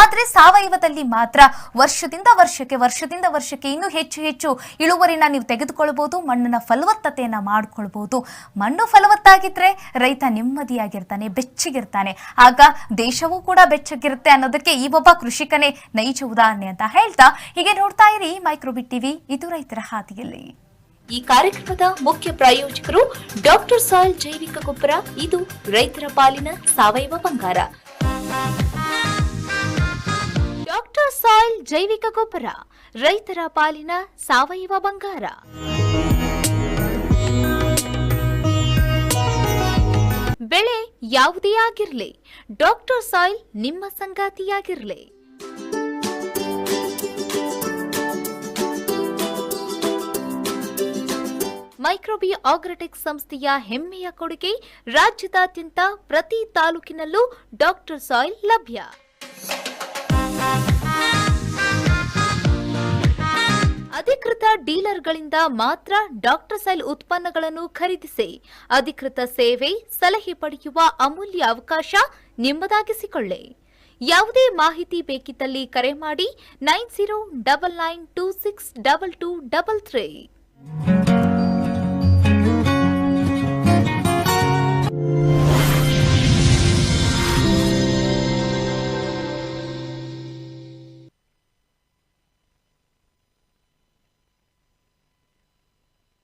ಆದ್ರೆ ಸಾವಯವದಲ್ಲಿ ಮಾತ್ರ ವರ್ಷದಿಂದ ವರ್ಷಕ್ಕೆ ವರ್ಷದಿಂದ ವರ್ಷಕ್ಕೆ ಇನ್ನೂ ಹೆಚ್ಚು ಹೆಚ್ಚು ಇಳುವರಿನ ನೀವು ತೆಗೆದುಕೊಳ್ಬಹುದು ಮಣ್ಣಿನ ಫಲವತ್ತತೆಯನ್ನ ಮಾಡ್ಕೊಳ್ಬಹುದು ಮಣ್ಣು ಫಲವತ್ತಾಗಿದ್ರೆ ರೈತ ನೆಮ್ಮದಿಯಾಗಿರ್ತಾನೆ, ಬೆಚ್ಚಗಿರ್ತಾನೆ. ಆಗ ದೇಶವೂ ಕೂಡ ಬೆಚ್ಚಗಿರುತ್ತೆ ಅನ್ನೋದಕ್ಕೆ ಈ ಒಬ್ಬ ಕೃಷಿಕನೇ ನೈಜ ಉದಾಹರಣೆ ಅಂತ ಹೇಳ್ತಾ, ಹೀಗೆ ನೋಡ್ತಾ ಇರಿ ಮೈಕ್ರೋಬಿಟ್ ಟಿವಿ, ಇದು ರೈತರ ಹಾದಿಯಲ್ಲಿ. ಈ ಕಾರ್ಯಕ್ರಮದ ಮುಖ್ಯ ಪ್ರಾಯೋಜಕರು ಡಾಕ್ಟರ್ ಸಾಯಿಲ್ ಜೈವಿಕ ಗೊಬ್ಬರ, ಇದು ರೈತರ ಪಾಲಿನ ಸಾವಯವ ಬಂಗಾರ. ಡಾಕ್ಟರ್ ಸಾಯಿಲ್ ಜೈವಿಕ ಗೊಬ್ಬರ, ರೈತರ ಪಾಲಿನ ಸಾವಯವ ಬಂಗಾರ. ಬೆಳೆ ಯಾವುದೇ ಆಗಿರಲಿ, ಡಾಕ್ಟರ್ ಸಾಯಿಲ್ ನಿಮ್ಮ ಸಂಗಾತಿಯಾಗಿರಲಿ. ಮೈಕ್ರೋಬಿ ಆಗ್ರಟೆಕ್ ಸಂಸ್ಥೆಯ ಹೆಮ್ಮೆಯ ಕೊಡುಗೆ ರಾಜ್ಯದಾದ್ಯಂತ ಪ್ರತಿ ತಾಲೂಕಿನಲ್ಲೂ ಡಾಕ್ಟರ್ ಸಾಯಿಲ್ ಲಭ್ಯ. ಅಧಿಕೃತ ಡೀಲರ್ಗಳಿಂದ ಮಾತ್ರ ಡಾಕ್ಟರ್ ಸೈಲ್ ಉತ್ಪನ್ನಗಳನ್ನು ಖರೀದಿಸಿ, ಅಧಿಕೃತ ಸೇವೆ ಸಲಹೆ ಪಡೆಯುವ ಅಮೂಲ್ಯ ಅವಕಾಶ ನಿಮ್ಮದಾಗಿಸಿಕೊಳ್ಳಿ. ಯಾವುದೇ ಮಾಹಿತಿ ಬೇಕಿದ್ದಲ್ಲಿ ಕರೆ ಮಾಡಿ nine zero double nine two six double two double three.